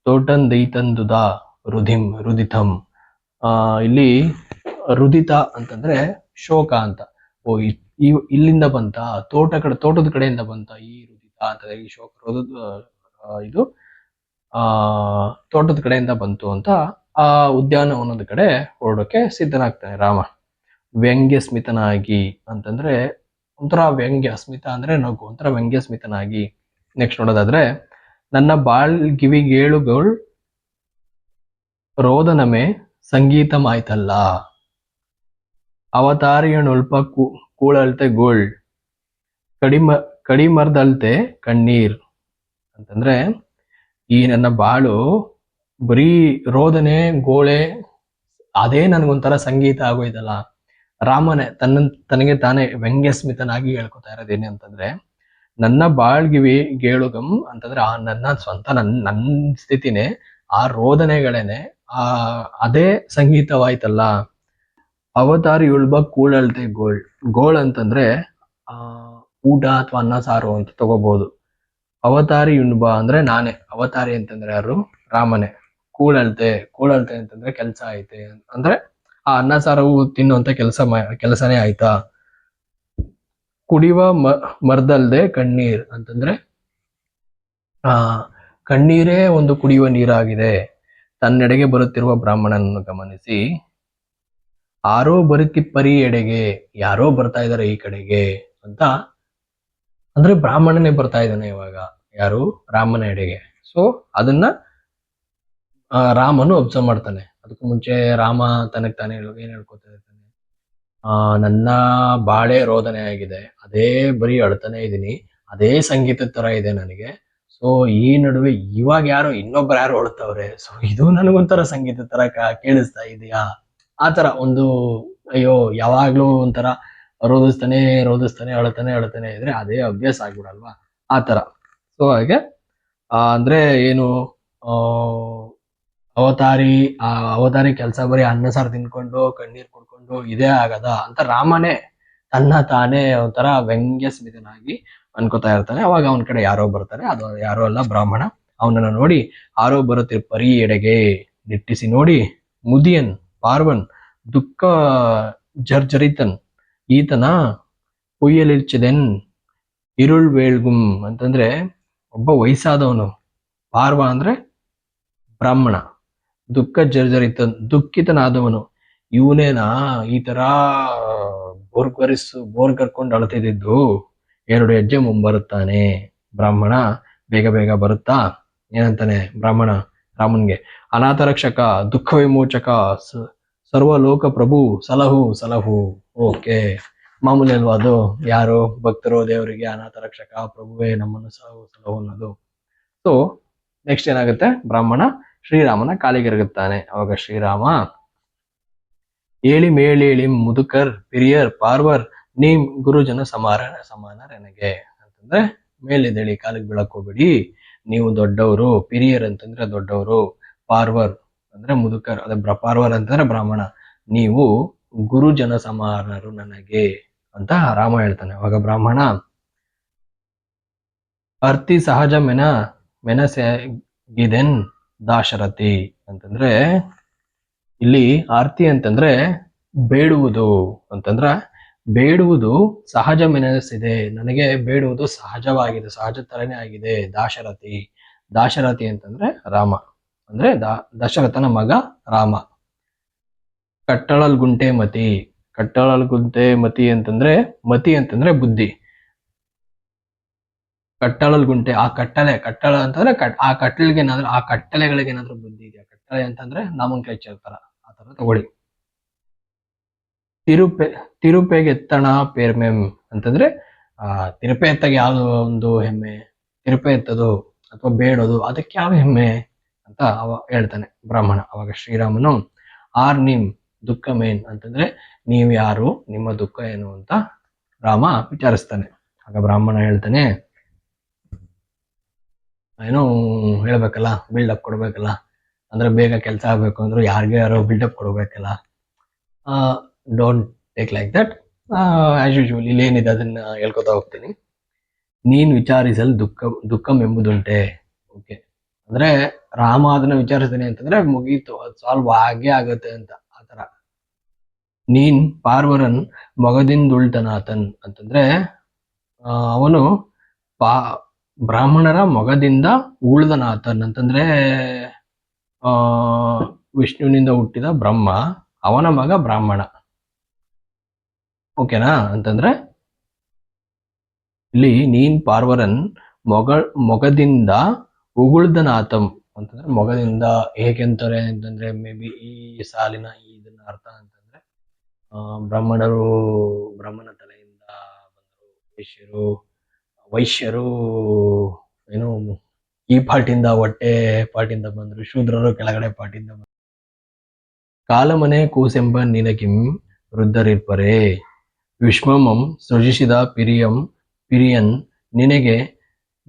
ತೋಟನ್ ದೈತಂದುದ ರುಧಿಂ ರುದಿತಂ. ಆ, ಇಲ್ಲಿ ರುದಿತ ಅಂತಂದ್ರೆ ಶೋಕ ಅಂತ. ಓ ಇಲ್ಲಿಂದ ಬಂತ, ತೋಟ ಕಡೆ, ತೋಟದ ಕಡೆಯಿಂದ ಬಂತ ಈ ರುದಿತ ಅಂತಂದ್ರೆ ಈ ಶೋಕ ಇದು, ಆ, ತೋಟದ ಕಡೆಯಿಂದ ಬಂತು ಅಂತ ಆ ಉದ್ಯಾನವನದ ಕಡೆ ಹೊರಡೋಕೆ ಸಿದ್ಧನಾಗ್ತಾನೆ ರಾಮ. ವ್ಯಂಗ್ಯ ಸ್ಮಿತನಾಗಿ ಅಂತಂದ್ರೆ ಒಂಥರ ವ್ಯಂಗ್ಯ ಸ್ಮಿತ ಅಂದ್ರೆ ನಗು, ಒಂಥರ ವ್ಯಂಗ್ಯ ಸ್ಮಿತನಾಗಿ ನೆಕ್ಸ್ಟ್ ನೋಡೋದಾದ್ರೆ, ನನ್ನ ಬಾಳ್ ಗಿವಿಗೇಳುಗಳ್ ರೋದನಮೆ ಸಂಗೀತಮಾಯ್ತಲ್ಲ ಅವತಾರಿಯಣೊಲ್ಪ ಕೂಳಲ್ತೆ ಗೋಳ್, ಕಡಿಮ, ಕಡಿಮರ್ದಲ್ತೆ ಕಣ್ಣೀರ್. ಅಂತಂದ್ರೆ, ಈ ನನ್ನ ಬಾಳು ಬರೀ ರೋದನೆ ಗೋಳೆ, ಅದೇ ನನಗೊಂಥರ ಸಂಗೀತ ಆಗೋಯ್ತಲ್ಲ. ರಾಮನೇ ತನ್ನ ತನಗೆ ತಾನೇ ವ್ಯಂಗ್ಯಸ್ಮಿತನಾಗಿ ಹೇಳ್ಕೊತಾ ಇರೋದೇನೆ ಅಂತಂದ್ರೆ, ನನ್ನ ಬಾಳ್ಗಿವಿ ಗೇಳುಗಂ ಅಂತಂದ್ರೆ ಆ ನನ್ನ ಸ್ವಂತ ನನ್ನ ನನ್ನ ಸ್ಥಿತಿನೇ, ಆ ರೋದನೆಗಳೇನೆ, ಆ, ಅದೇ ಸಂಗೀತವಾಯ್ತಲ್ಲ, ಅವತಾರಿ ಉಳ್ಬ ಕೂಳಲ್ತೆ ಗೋಳ್ ಗೋಳ್ ಅಂತಂದ್ರೆ, ಆ, ಊಟ ಅಥವಾ ಅನ್ನ ಸಾರು ಅಂತ ತಗೋಬಹುದು ಅವತಾರಿ ಉಣ್ಬ ಅಂದ್ರೆ ನಾನೇ, ಅವತಾರಿ ಅಂತಂದ್ರೆ ಯಾರು? ರಾಮನೇ. ಕೂಳಲ್ತೆ ಕೂಳಲ್ತೆ ಅಂತಂದ್ರೆ ಕೆಲಸ ಐತೆ, ಅಂದ್ರೆ ಆ ಅನ್ನ ಸಾರವು ತಿನ್ನುವಂತ ಕೆಲಸ ಕೆಲಸನೇ ಆಯ್ತಾ? ಕುಡಿಯುವ ಮರ್ದಲ್ದೆ ಕಣ್ಣೀರ್ ಅಂತಂದ್ರೆ, ಆ, ಕಣ್ಣೀರೇ ಒಂದು ಕುಡಿಯುವ ನೀರಾಗಿದೆ. ತನ್ನೆಡೆಗೆ ಬರುತ್ತಿರುವ ಬ್ರಾಹ್ಮಣನನ್ನು ಗಮನಿಸಿ ಆರೋ ಬರುತ್ತಿಪ್ಪರಿ ಎಡೆಗೆ, ಯಾರೋ ಬರ್ತಾ ಇದಾರೆ ಈ ಕಡೆಗೆ ಅಂತ, ಅಂದ್ರೆ ಬ್ರಾಹ್ಮಣನೇ ಬರ್ತಾ ಇದ್ದಾನೆ ಇವಾಗ, ಯಾರು? ರಾಮನ ಎಡೆಗೆ. ಸೊ ಅದನ್ನ ರಾಮನು ಅಬ್ಸರ್ವ್ ಮಾಡ್ತಾನೆ. ಅದಕ್ಕೂ ಮುಂಚೆ ರಾಮ ತನಗ್ ತಾನೇ ಹೇಳೋ- ಏನ್ ಹೇಳ್ಕೊತಾ ಇರ್ತಾನೆ? ಆ, ನನ್ನ ಬಾಳೆ ರೋದನೆ ಆಗಿದೆ. ಅದೇ ಬರೀ ಅಳ್ತಾನೆ ಇದ್ದೀನಿ ಅದೇ ಸಂಗೀತದ ತರ ಇದೆ ನನಗೆ. ಸೊ ಈ ನಡುವೆ ಇವಾಗ ಯಾರು ಇನ್ನೊಬ್ರು ಯಾರು ಅಳ್ತವ್ರೆ. ಸೊ ಇದು ನನಗೊಂಥರ ಸಂಗೀತದ ತರ ಕೇಳಿಸ್ತಾ ಇದೆಯಾ? ಆ ತರ ಒಂದು, ಅಯ್ಯೋ, ಯಾವಾಗ್ಲೂ ಒಂಥರ ರೋದಿಸ್ತಾನೆ ರೋದಿಸ್ತಾನೆ, ಅಳ್ತಾನೆ ಅಳ್ತಾನೆ ಇದ್ರೆ ಅದೇ ಅಭ್ಯಾಸ ಆಗ್ಬಿಡಲ್ವಾ? ಆ ತರ. ಸೊ ಹಾಗೆ ಅಂದ್ರೆ ಏನು, ಆ ಅವತಾರಿ, ಆ ಅವತಾರಿ ಕೆಲಸ ಬರೀ ಅನ್ನ, ಸಾರು ತಿನ್ಕೊಂಡು, ಕಣ್ಣೀರ್ ಕುಡ್ಕೊಂಡು ಇದೇ ಆಗದ ಅಂತ ರಾಮನೇ ತನ್ನ ತಾನೇ ಒಂಥರ ವ್ಯಂಗ್ಯ ಸ್ಮಿತನಾಗಿ ಅನ್ಕೋತಾ ಇರ್ತಾನೆ. ಅವಾಗ ಅವನ ಕಡೆ ಯಾರೋ ಬರ್ತಾರೆ. ಅದು ಯಾರೋ ಅಲ್ಲ, ಬ್ರಾಹ್ಮಣ. ಅವನನ್ನ ನೋಡಿ ಆರೋ ಬರುತ್ತೆ ಪರಿ ಎಡೆಗೆ ನಿಟ್ಟಿಸಿ ನೋಡಿ ಮುದಿಯನ್, ಪಾರ್ವನ್, ದುಃಖ ಜರ್ಜರಿತನ್, ಈತನ ಕುಯ್ಯಲಿರ್ಚದೆನ್ ಇರುಳ್ ವೇಳ್ಗುಂ ಅಂತಂದ್ರೆ ಒಬ್ಬ ವಯಸ್ಸಾದವನು. ಪಾರ್ವ ಅಂದ್ರೆ ಬ್ರಾಹ್ಮಣ. ದುಃಖ ಜರ್ಜರಿತ, ದುಃಖಿತನಾದವನು. ಇವನೇನಾ ಈ ತರ ಬೋರ್ಗರಿಸು ಬೋರ್ ಕರ್ಕೊಂಡು ಅಳತಿದ್ದು ಎರಡು ಹೆಜ್ಜೆ ಮುಂಬರುತ್ತಾನೆ. ಬ್ರಾಹ್ಮಣ, ಬೇಗ ಬೇಗ ಬರುತ್ತಾ? ಏನಂತಾನೆ ಬ್ರಾಹ್ಮಣ ರಾಮನ್ಗೆ. ಅನಾಥ ರಕ್ಷಕ ದುಃಖ ವಿಮೋಚಕ ಸರ್ವಲೋಕ ಪ್ರಭು, ಸಲಹು ಸಲಹು. ಓಕೆ. ಮಾಮೂಲಿ ಅಲ್ವಾ ಅದು? ಯಾರು? ಭಕ್ತರು, ದೇವರಿಗೆ ಅನಾಥ ರಕ್ಷಕ ಪ್ರಭುವೇ ನಮ್ಮನ್ನು ಸಲಹು ಸಲಹು ಅನ್ನೋದು. ಸೊ ನೆಕ್ಸ್ಟ್ ಏನಾಗುತ್ತೆ? ಬ್ರಾಹ್ಮಣ ಶ್ರೀರಾಮನ ಕಾಲಿಗೆರಗುತ್ತಾನೆ. ಅವಾಗ ಶ್ರೀರಾಮ, ಏಳಿ ಮೇಳೇಳಿ ಮುದುಕರ್, ಪಿರಿಯರ್, ಪಾರ್ವರ್ ನೀಮ್ ಗುರುಜನ ಸಮಾರ ಸಮಾನರೆನಗೆ. ಅಂತಂದ್ರೆ ಮೇಲೆದೇಳಿ ಕಾಲಿಗೆ ಬೀಳಕ್ ಹೋಗ್ಬೇಡಿ. ನೀವು ದೊಡ್ಡವರು, ಪಿರಿಯರ್ ಅಂತಂದ್ರೆ ದೊಡ್ಡವರು, ಪಾರ್ವರ್ ಅಂದ್ರೆ ಮುದುಕರ್, ಅದೇ ಪಾರ್ವರ್ ಅಂತಂದ್ರೆ ಬ್ರಾಹ್ಮಣ. ನೀವು ಗುರುಜನ ಸಮಾನರು ನನಗೆ ಅಂತ ರಾಮ ಹೇಳ್ತಾನೆ. ಅವಾಗ ಬ್ರಾಹ್ಮಣ, ಅರ್ತಿ ಸಹಜ ಮೆನ ಮೆನಸೆಗಿದೆನ್ ದಾಶರಥಿ ಅಂತಂದ್ರೆ, ಇಲ್ಲಿ ಆರ್ತಿ ಅಂತಂದ್ರೆ ಬೇಡುವುದು ಅಂತಂದ್ರ, ಬೇಡುವುದು ಸಹಜ ಮೆನಸಿದೆ ನನಗೆ ಬೇಡುವುದು ಸಹಜವಾಗಿದೆ, ಸಹಜ ತರನೇ ಆಗಿದೆ, ದಾಶರಥಿ. ದಾಶರಥಿ ಅಂತಂದ್ರೆ ರಾಮ, ಅಂದ್ರೆ ದಾ, ದಶರಥನ ಮಗ ರಾಮ. ಕಟ್ಟಳಲ್ ಗುಂಟೆ ಮತಿ ಕಟ್ಟಳಲ್ ಗುಂಟೆ ಮತಿ ಅಂತಂದ್ರೆ ಮತಿ ಅಂತಂದ್ರೆ ಬುದ್ಧಿ. ಕಟ್ಟಳಲ್ ಗುಂಟೆ, ಆ ಕಟ್ಟಳೆ, ಕಟ್ಟಳ ಅಂತಂದ್ರೆ ಆ ಕಟ್ಟಳಿಗೆ ಏನಾದ್ರು ಆ ಕಟ್ಟಳೆಗಳಿಗೆ ಏನಾದ್ರು ಬುದ್ಧಿ ಇದೆಯಾ ಕಟ್ಟಳೆ ಅಂತಂದ್ರೆ ನಾಮಂಕ ತರ ಆ ತರ ತಗೊಳ್ಳಿ. ತಿರುಪೆ ತಿರುಪೆಗೆ ಎತ್ತಣ ಪೇರ್ಮೆಂ ಅಂತಂದ್ರೆ, ಆ, ತಿರುಪೆ ಎತ್ತಾಗ ಯಾವ್ದು ಒಂದು ಹೆಮ್ಮೆ? ತಿರುಪೆ ಎತ್ತದು ಅಥವಾ ಬೇಡೋದು, ಅದಕ್ಕೆ ಯಾವ ಹೆಮ್ಮೆ ಅಂತ ಅವ ಹೇಳ್ತಾನೆ ಬ್ರಾಹ್ಮಣ, ಅವಾಗ ಶ್ರೀರಾಮನು, ಆರ್ ನಿಮ್ ದುಃಖ ಮೇನ್ ಅಂತಂದ್ರೆ ನೀವ್ ಯಾರು ನಿಮ್ಮ ದುಃಖ ಏನು? ಅಂತ ರಾಮ ವಿಚಾರಿಸ್ತಾನೆ. ಆಗ ಬ್ರಾಹ್ಮಣ ಹೇಳ್ತಾನೆ ಏನೋ ಹೇಳ್ಬೇಕಲ್ಲ ಬಿಲ್ಡಪ್ ಕೊಡಬೇಕಲ್ಲ. ಅಂದ್ರೆ ಬೇಗ ಕೆಲಸ ಆಗ್ಬೇಕು ಅಂದ್ರೆ ಯಾರಿಗೆ ಯಾರೋ ಬಿಲ್ಡಪ್ ಕೊಡಬೇಕಲ್ಲ. Don't take like that as usual ಇಲ್ಲಿ ಏನಿದೆ ಅದನ್ನ ಹೇಳ್ಕೊತಾ ಹೋಗ್ತೀನಿ. ನೀನ್ ವಿಚಾರಿಸಲು ದುಃಖ, ದುಃಖಂ ಎಂಬುದುಂಟೆ. ಓಕೆ ಅಂದ್ರೆ ರಾಮ ಅದನ್ನ ವಿಚಾರಿಸ್ತೀನಿ ಅಂತಂದ್ರೆ ಮುಗೀತು, ಅದು ಸಾಲ್ವ್ ಆಗೇ ಆಗತ್ತೆ ಅಂತ ಆತರ ನೀನ್ ಪಾರ್ವರನ್ ಮೊಗದಿಂದುಳ್ತನಾತನ್ ಅಂತಂದ್ರೆ ಅವನು ಪಾ ಬ್ರಾಹ್ಮಣರ ಮೊಗದಿಂದ ಉಳ್ದನಾತನ್ ಅಂತಂದ್ರೆ ಆ ವಿಷ್ಣುವಿನಿಂದ ಹುಟ್ಟಿದ ಬ್ರಹ್ಮ ಅವನ ಮಗ ಬ್ರಾಹ್ಮಣ. ಓಕೆನಾ? ಅಂತಂದ್ರೆ ಇಲ್ಲಿ ನೀನ್ ಪಾರ್ವರನ್ ಮೊಗ ಮೊಗದಿಂದ ಉಗುಳ್ದನಾಥಂ ಅಂತಂದ್ರೆ ಮೊಗದಿಂದ ಹೇಗೆಂತಾರೆ ಅಂತಂದ್ರೆ ಮೇ ಬಿ ಈ ಸಾಲಿನ ಇದನ್ನ ಅರ್ಥ ಅಂತಂದ್ರೆ ಆ, ಬ್ರಾಹ್ಮಣರು ಬ್ರಾಹ್ಮಣ ತಲೆಯಿಂದ ಬಂದರು ವೈಶ್ಯರು ವೈಶ್ಯರು ಏನು ಈ ಪಾಟಿಂದ ಹೊಟ್ಟೆ ಪಾಟಿಂದ ಬಂದ್ರು, ಶೂದ್ರರು ಕೆಳಗಡೆ ಪಾಟಿಂದ ಬಂದ್ರು. ಕಾಲಮನೆ ಕೂಸೆಂಬ ನಿನಗಿಂ ವೃದ್ಧರಿರ್ಪರೆ. ವಿಶ್ವಮಂ ಸೃಜಿಸಿದ ಪಿರಿಯಂ, ಪಿರಿಯನ್ ನಿನಗೆ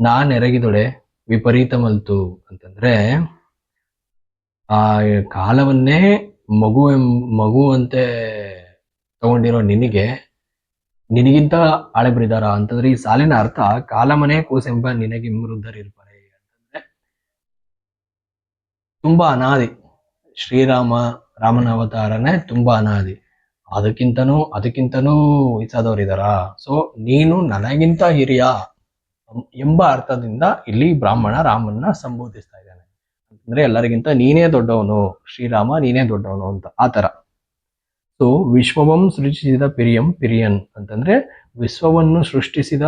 ನಾನೆರಗಿದೊಡೆ ವಿಪರೀತ ಮಲ್ತು ಅಂತಂದ್ರೆ, ಆ ಕಾಲವನ್ನೇ ಮಗು ಮಗುವಂತೆ ತಗೊಂಡಿರೋ ನಿನಗೆ ನಿನಗಿಂತ ಹಳೆ ಬರಿದಾರ ಅಂತಂದ್ರೆ ಈ ಸಾಲಿನ ಅರ್ಥ ಕಾಲಮನೆ ಕೂಸೆಂಬ ನಿನಗೆ ವೃದ್ಧರಿರ್ಪರೆ ಅಂತಂದ್ರೆ ತುಂಬಾ ಅನಾದಿ. ಶ್ರೀರಾಮ ರಾಮನ ಅವತಾರನೇ ತುಂಬಾ ಅನಾದಿ. ಅದಕ್ಕಿಂತನೂ ಅದಕ್ಕಿಂತನೂ ವಯಸ್ಸಾದವರಿದಾರ ಸೊ ನೀನು ನನಗಿಂತ ಹಿರಿಯ ಎಂಬ ಅರ್ಥದಿಂದ ಇಲ್ಲಿ ಬ್ರಾಹ್ಮಣ ರಾಮನ್ನ ಸಂಬೋಧಿಸ್ತಾ ಇದ್ದಾನೆ. ಅಂದ್ರೆ ಎಲ್ಲರಿಗಿಂತ ನೀನೇ ದೊಡ್ಡವನು, ಶ್ರೀರಾಮ ನೀನೇ ದೊಡ್ಡವನು ಅಂತ ಆತರ ಸೊ ವಿಶ್ವವಂ ಸೃಷ್ಟಿಸಿದ ಪಿರಿಯಂ ಪಿರಿಯನ್ ಅಂತಂದ್ರೆ ವಿಶ್ವವನ್ನು ಸೃಷ್ಟಿಸಿದ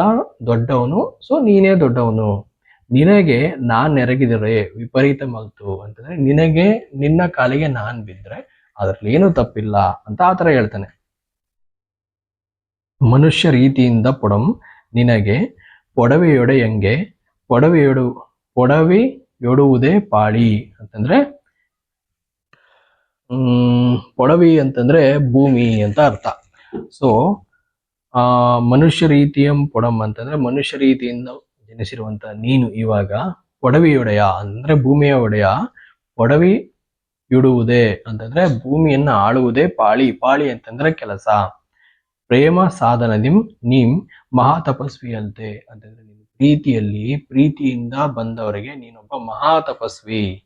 ದೊಡ್ಡವನು. ಸೊ ನೀನೇ ದೊಡ್ಡವನು. ನಿನಗೆ ನಾನ್ ನೆರಗಿದರೆ ವಿಪರೀತ ಮಲ್ತು ಅಂತಂದ್ರೆ ನಿನಗೆ ನಿನ್ನ ಕಾಲಿಗೆ ನಾನ್ ಬಿದ್ರೆ ಅದ್ರಲ್ಲಿ ಏನು ತಪ್ಪಿಲ್ಲ ಅಂತ ಆತರ ಹೇಳ್ತಾನೆ. ಮನುಷ್ಯ ರೀತಿಯಿಂದ ಪೊಡಂ, ನಿನಗೆ ಪೊಡವೆಯೊಡೆಯಂಗೆ ಪೊಡವೆಯೊಡು, ಪೊಡವೆಯೊಡುವುದೇ ಪಾಳಿ ಅಂತಂದ್ರೆ ಪೊಡವಿ ಅಂತಂದ್ರೆ ಭೂಮಿ ಅಂತ ಅರ್ಥ. ಸೊ ಆ, ಮನುಷ್ಯ ರೀತಿಯಂ ಪೊಡಂ ಅಂತಂದ್ರೆ ಮನುಷ್ಯ ರೀತಿಯಿಂದ ಜನಿಸಿರುವಂತ ನೀನು ಇವಾಗ ಒಡೆಯ ಅಂದ್ರೆ ಭೂಮಿಯ ಒಡೆಯ ಪೊಡವಿ ಇಡುವುದೇ ಅಂತಂದ್ರೆ ಭೂಮಿಯನ್ನ ಆಳುವುದೇ ಪಾಳಿ. ಪಾಳಿ ಅಂತಂದ್ರೆ ಕೆಲಸ. ಪ್ರೇಮ ಸಾಧನದಿಂ ನೀಂ ಮಹಾ ತಪಸ್ವಿಯಂತೆ ಅಂತಂದ್ರೆ ಪ್ರೀತಿಯಲ್ಲಿ ಪ್ರೀತಿಯಿಂದ ಬಂದವರಿಗೆ ನೀನೊಬ್ಬ ಮಹಾ ತಪಸ್ವಿ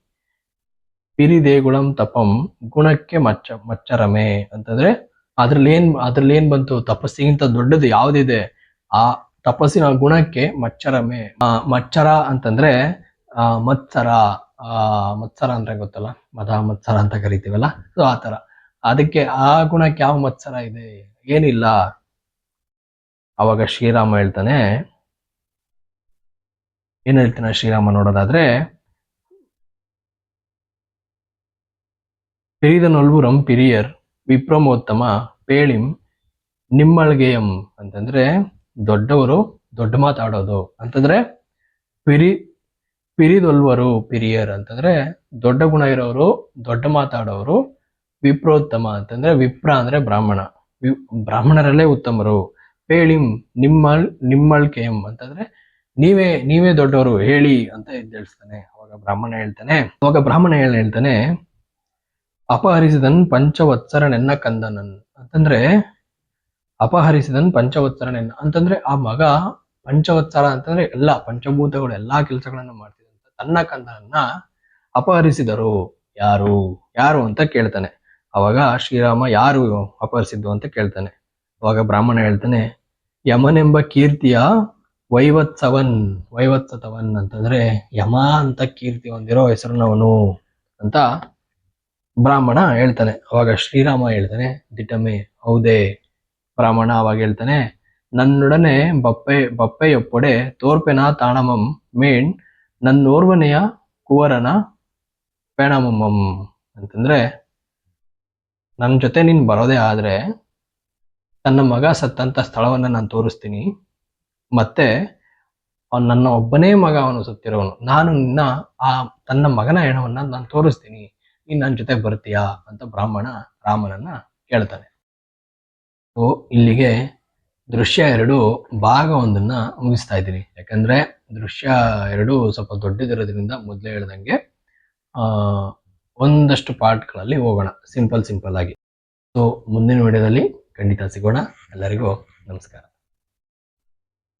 ಪಿರಿದೇಗುಳಂ ತಪಂ ಗುಣಕ್ಕೆ ಮಚ್ಚ ಮಚ್ಚರಮೆ ಅಂತಂದ್ರೆ ಅದ್ರಲ್ಲಿ ಏನ್ ಅದ್ರಲ್ಲಿ ಏನ್ ಬಂತು? ತಪಸ್ಸಿಗಿಂತ ದೊಡ್ಡದು ಯಾವ್ದಿದೆ? ಆ ತಪಸ್ಸಿನ ಗುಣಕ್ಕೆ ಮಚ್ಚರಮೆ. ಆ, ಮಚ್ಚರ ಅಂತಂದ್ರೆ ಆ ಮತ್ಸರ ಆ ಮತ್ಸರ ಅಂದ್ರೆ ಗೊತ್ತಲ್ಲ? ಮದ ಮತ್ಸರ ಅಂತ ಕರಿತೀವಲ್ಲ? ಸೊ ಆತರ ಅದಕ್ಕೆ ಆ ಗುಣಕ್ಕೆ ಯಾವ ಮತ್ಸರ ಇದೆ? ಏನಿಲ್ಲ. ಅವಾಗ ಶ್ರೀರಾಮ ಹೇಳ್ತಾನೆ. ಏನ್ ಹೇಳ್ತಾನೆ ಶ್ರೀರಾಮ ನೋಡೋದಾದ್ರೆ ಪಿರಿದನೊಲ್ವುರಂ ಪಿರಿಯರ್ ವಿಪ್ರಮೋತ್ತಮ ಪೇಳಿಂ ನಿಮ್ಮಳ್ಗೆಯಂ ಅಂತಂದ್ರೆ ದೊಡ್ಡವರು ದೊಡ್ಡ ಮಾತಾಡೋದು ಅಂತಂದ್ರೆ ಪಿರಿ, ಪಿರಿದೊಲ್ವರು ಪಿರಿಯರ್ ಅಂತಂದ್ರೆ ದೊಡ್ಡ ಗುಣ ಇರೋರು ದೊಡ್ಡ ಮಾತಾಡೋರು ವಿಪ್ರೋತ್ತಮ ಅಂತಂದ್ರೆ ವಿಪ್ರ ಅಂದ್ರೆ ಬ್ರಾಹ್ಮಣ. ಬ್ರಾಹ್ಮಣರಲ್ಲೇ ಉತ್ತಮರು. ಪೇಳಿಂ ನಿಮ್ಮಳ್, ನಿಮ್ಮಳ್ಕೆಯಂ ಅಂತಂದ್ರೆ ನೀವೇ ನೀವೇ ದೊಡ್ಡವರು ಹೇಳಿ ಅಂತ ಎದ್ದೇಳಿಸ್ತಾನೆ. ಅವಾಗ ಬ್ರಾಹ್ಮಣ ಹೇಳ್ತಾನೆ. ಅವಾಗ ಬ್ರಾಹ್ಮಣ ಹೇಳಿ ಹೇಳ್ತಾನೆ ಅಪಹರಿಸಿದನ್ ಪಂಚವತ್ಸರನೆನ್ನ ಕಂದನನ್. ಅಂತಂದ್ರೆ, ಅಪಹರಿಸಿದನ್ ಪಂಚವತ್ಸರನೆನ್ನ. ಅಂತಂದ್ರೆ, ಆ ಮಗ ಪಂಚವತ್ಸರ ಅಂತಂದ್ರೆ ಎಲ್ಲ ಪಂಚಭೂತಗಳು, ಎಲ್ಲಾ ಕೆಲಸಗಳನ್ನು ಮಾಡ್ತಿದಂತ ತನ್ನ ಕಂದನನ್ನ ಅಪಹರಿಸಿದರು. ಯಾರು? ಯಾರು ಅಂತ ಕೇಳ್ತಾನೆ. ಅವಾಗ ಶ್ರೀರಾಮ ಯಾರು ಅಪಹರಿಸಿದ್ದು ಅಂತ ಕೇಳ್ತಾನೆ. ಅವಾಗ ಬ್ರಾಹ್ಮಣ ಹೇಳ್ತಾನೆ, ಯಮನೆಂಬ ಕೀರ್ತಿಯ ವೈವತ್ಸವನ್, ವೈವತ್ಸತವನ್ ಅಂತಂದ್ರೆ, ಯಮ ಅಂತ ಕೀರ್ತಿ ಹೊಂದಿರೋ ಹೆಸರುನವನು ಅಂತ ಬ್ರಾಹ್ಮಣ ಹೇಳ್ತಾನೆ. ಅವಾಗ ಶ್ರೀರಾಮ ಹೇಳ್ತಾನೆ ದಿಟಮೆ ಹೌದೇ, ಬ್ರಾಹ್ಮಣ ಅವಾಗ ಹೇಳ್ತಾನೆ, ನನ್ನೊಡನೆ ಬಪ್ಪೆ, ಬಪ್ಪೆಯೊಪ್ಪೊಡೆ ತೋರ್ಪೆನ ತಾಣಮಂ, ಮೇಣ್, ನನ್ನೋರ್ವನೆಯ ಕುವರನ ಪೇಣಮಮ್ಮಂ. ಅಂತಂದ್ರೆ ನನ್ನ ಜೊತೆ ನೀನ್ ಬರೋದೇ ಆದ್ರೆ, ತನ್ನ ಮಗ ಸತ್ತಂತ ಸ್ಥಳವನ್ನ ನಾನು ತೋರಿಸ್ತೀನಿ, ಮತ್ತೆ ಅವನು ನನ್ನ ಒಬ್ಬನೇ ಮಗ ಅವನು ಸತ್ತಿರೋನು. ನಾನು ನಿನ್ನ ಆ, ತನ್ನ ಮಗನ ಹೆಣವನ್ನ ನಾನು ತೋರಿಸ್ತೀನಿ. ನೀನ್ ನನ್ನ ಜೊತೆ ಬರ್ತೀಯಾ ಅಂತ ಬ್ರಾಹ್ಮಣ ರಾಮನನ್ನ ಕೇಳ್ತಾನೆ. ಸೊ ಇಲ್ಲಿಗೆ ದೃಶ್ಯ ಎರಡು ಭಾಗ ಒಂದನ್ನ ಮುಗಿಸ್ತಾ ಇದ್ದೀನಿ. ಯಾಕಂದ್ರೆ ದೃಶ್ಯ ಎರಡು ಸ್ವಲ್ಪ ದೊಡ್ಡದಿರೋದ್ರಿಂದ ಮೊದಲೇ ಹೇಳ್ದಂಗೆ, ಆ, ಒಂದಷ್ಟು ಪಾರ್ಟ್ಗಳಲ್ಲಿ ಹೋಗೋಣ. ಸಿಂಪಲ್ ಸಿಂಪಲ್ ಆಗಿ. ಸೊ ಮುಂದಿನ ವಿಡಿಯೋದಲ್ಲಿ ಖಂಡಿತ ಸಿಗೋಣ. ಎಲ್ಲರಿಗೂ ನಮಸ್ಕಾರ.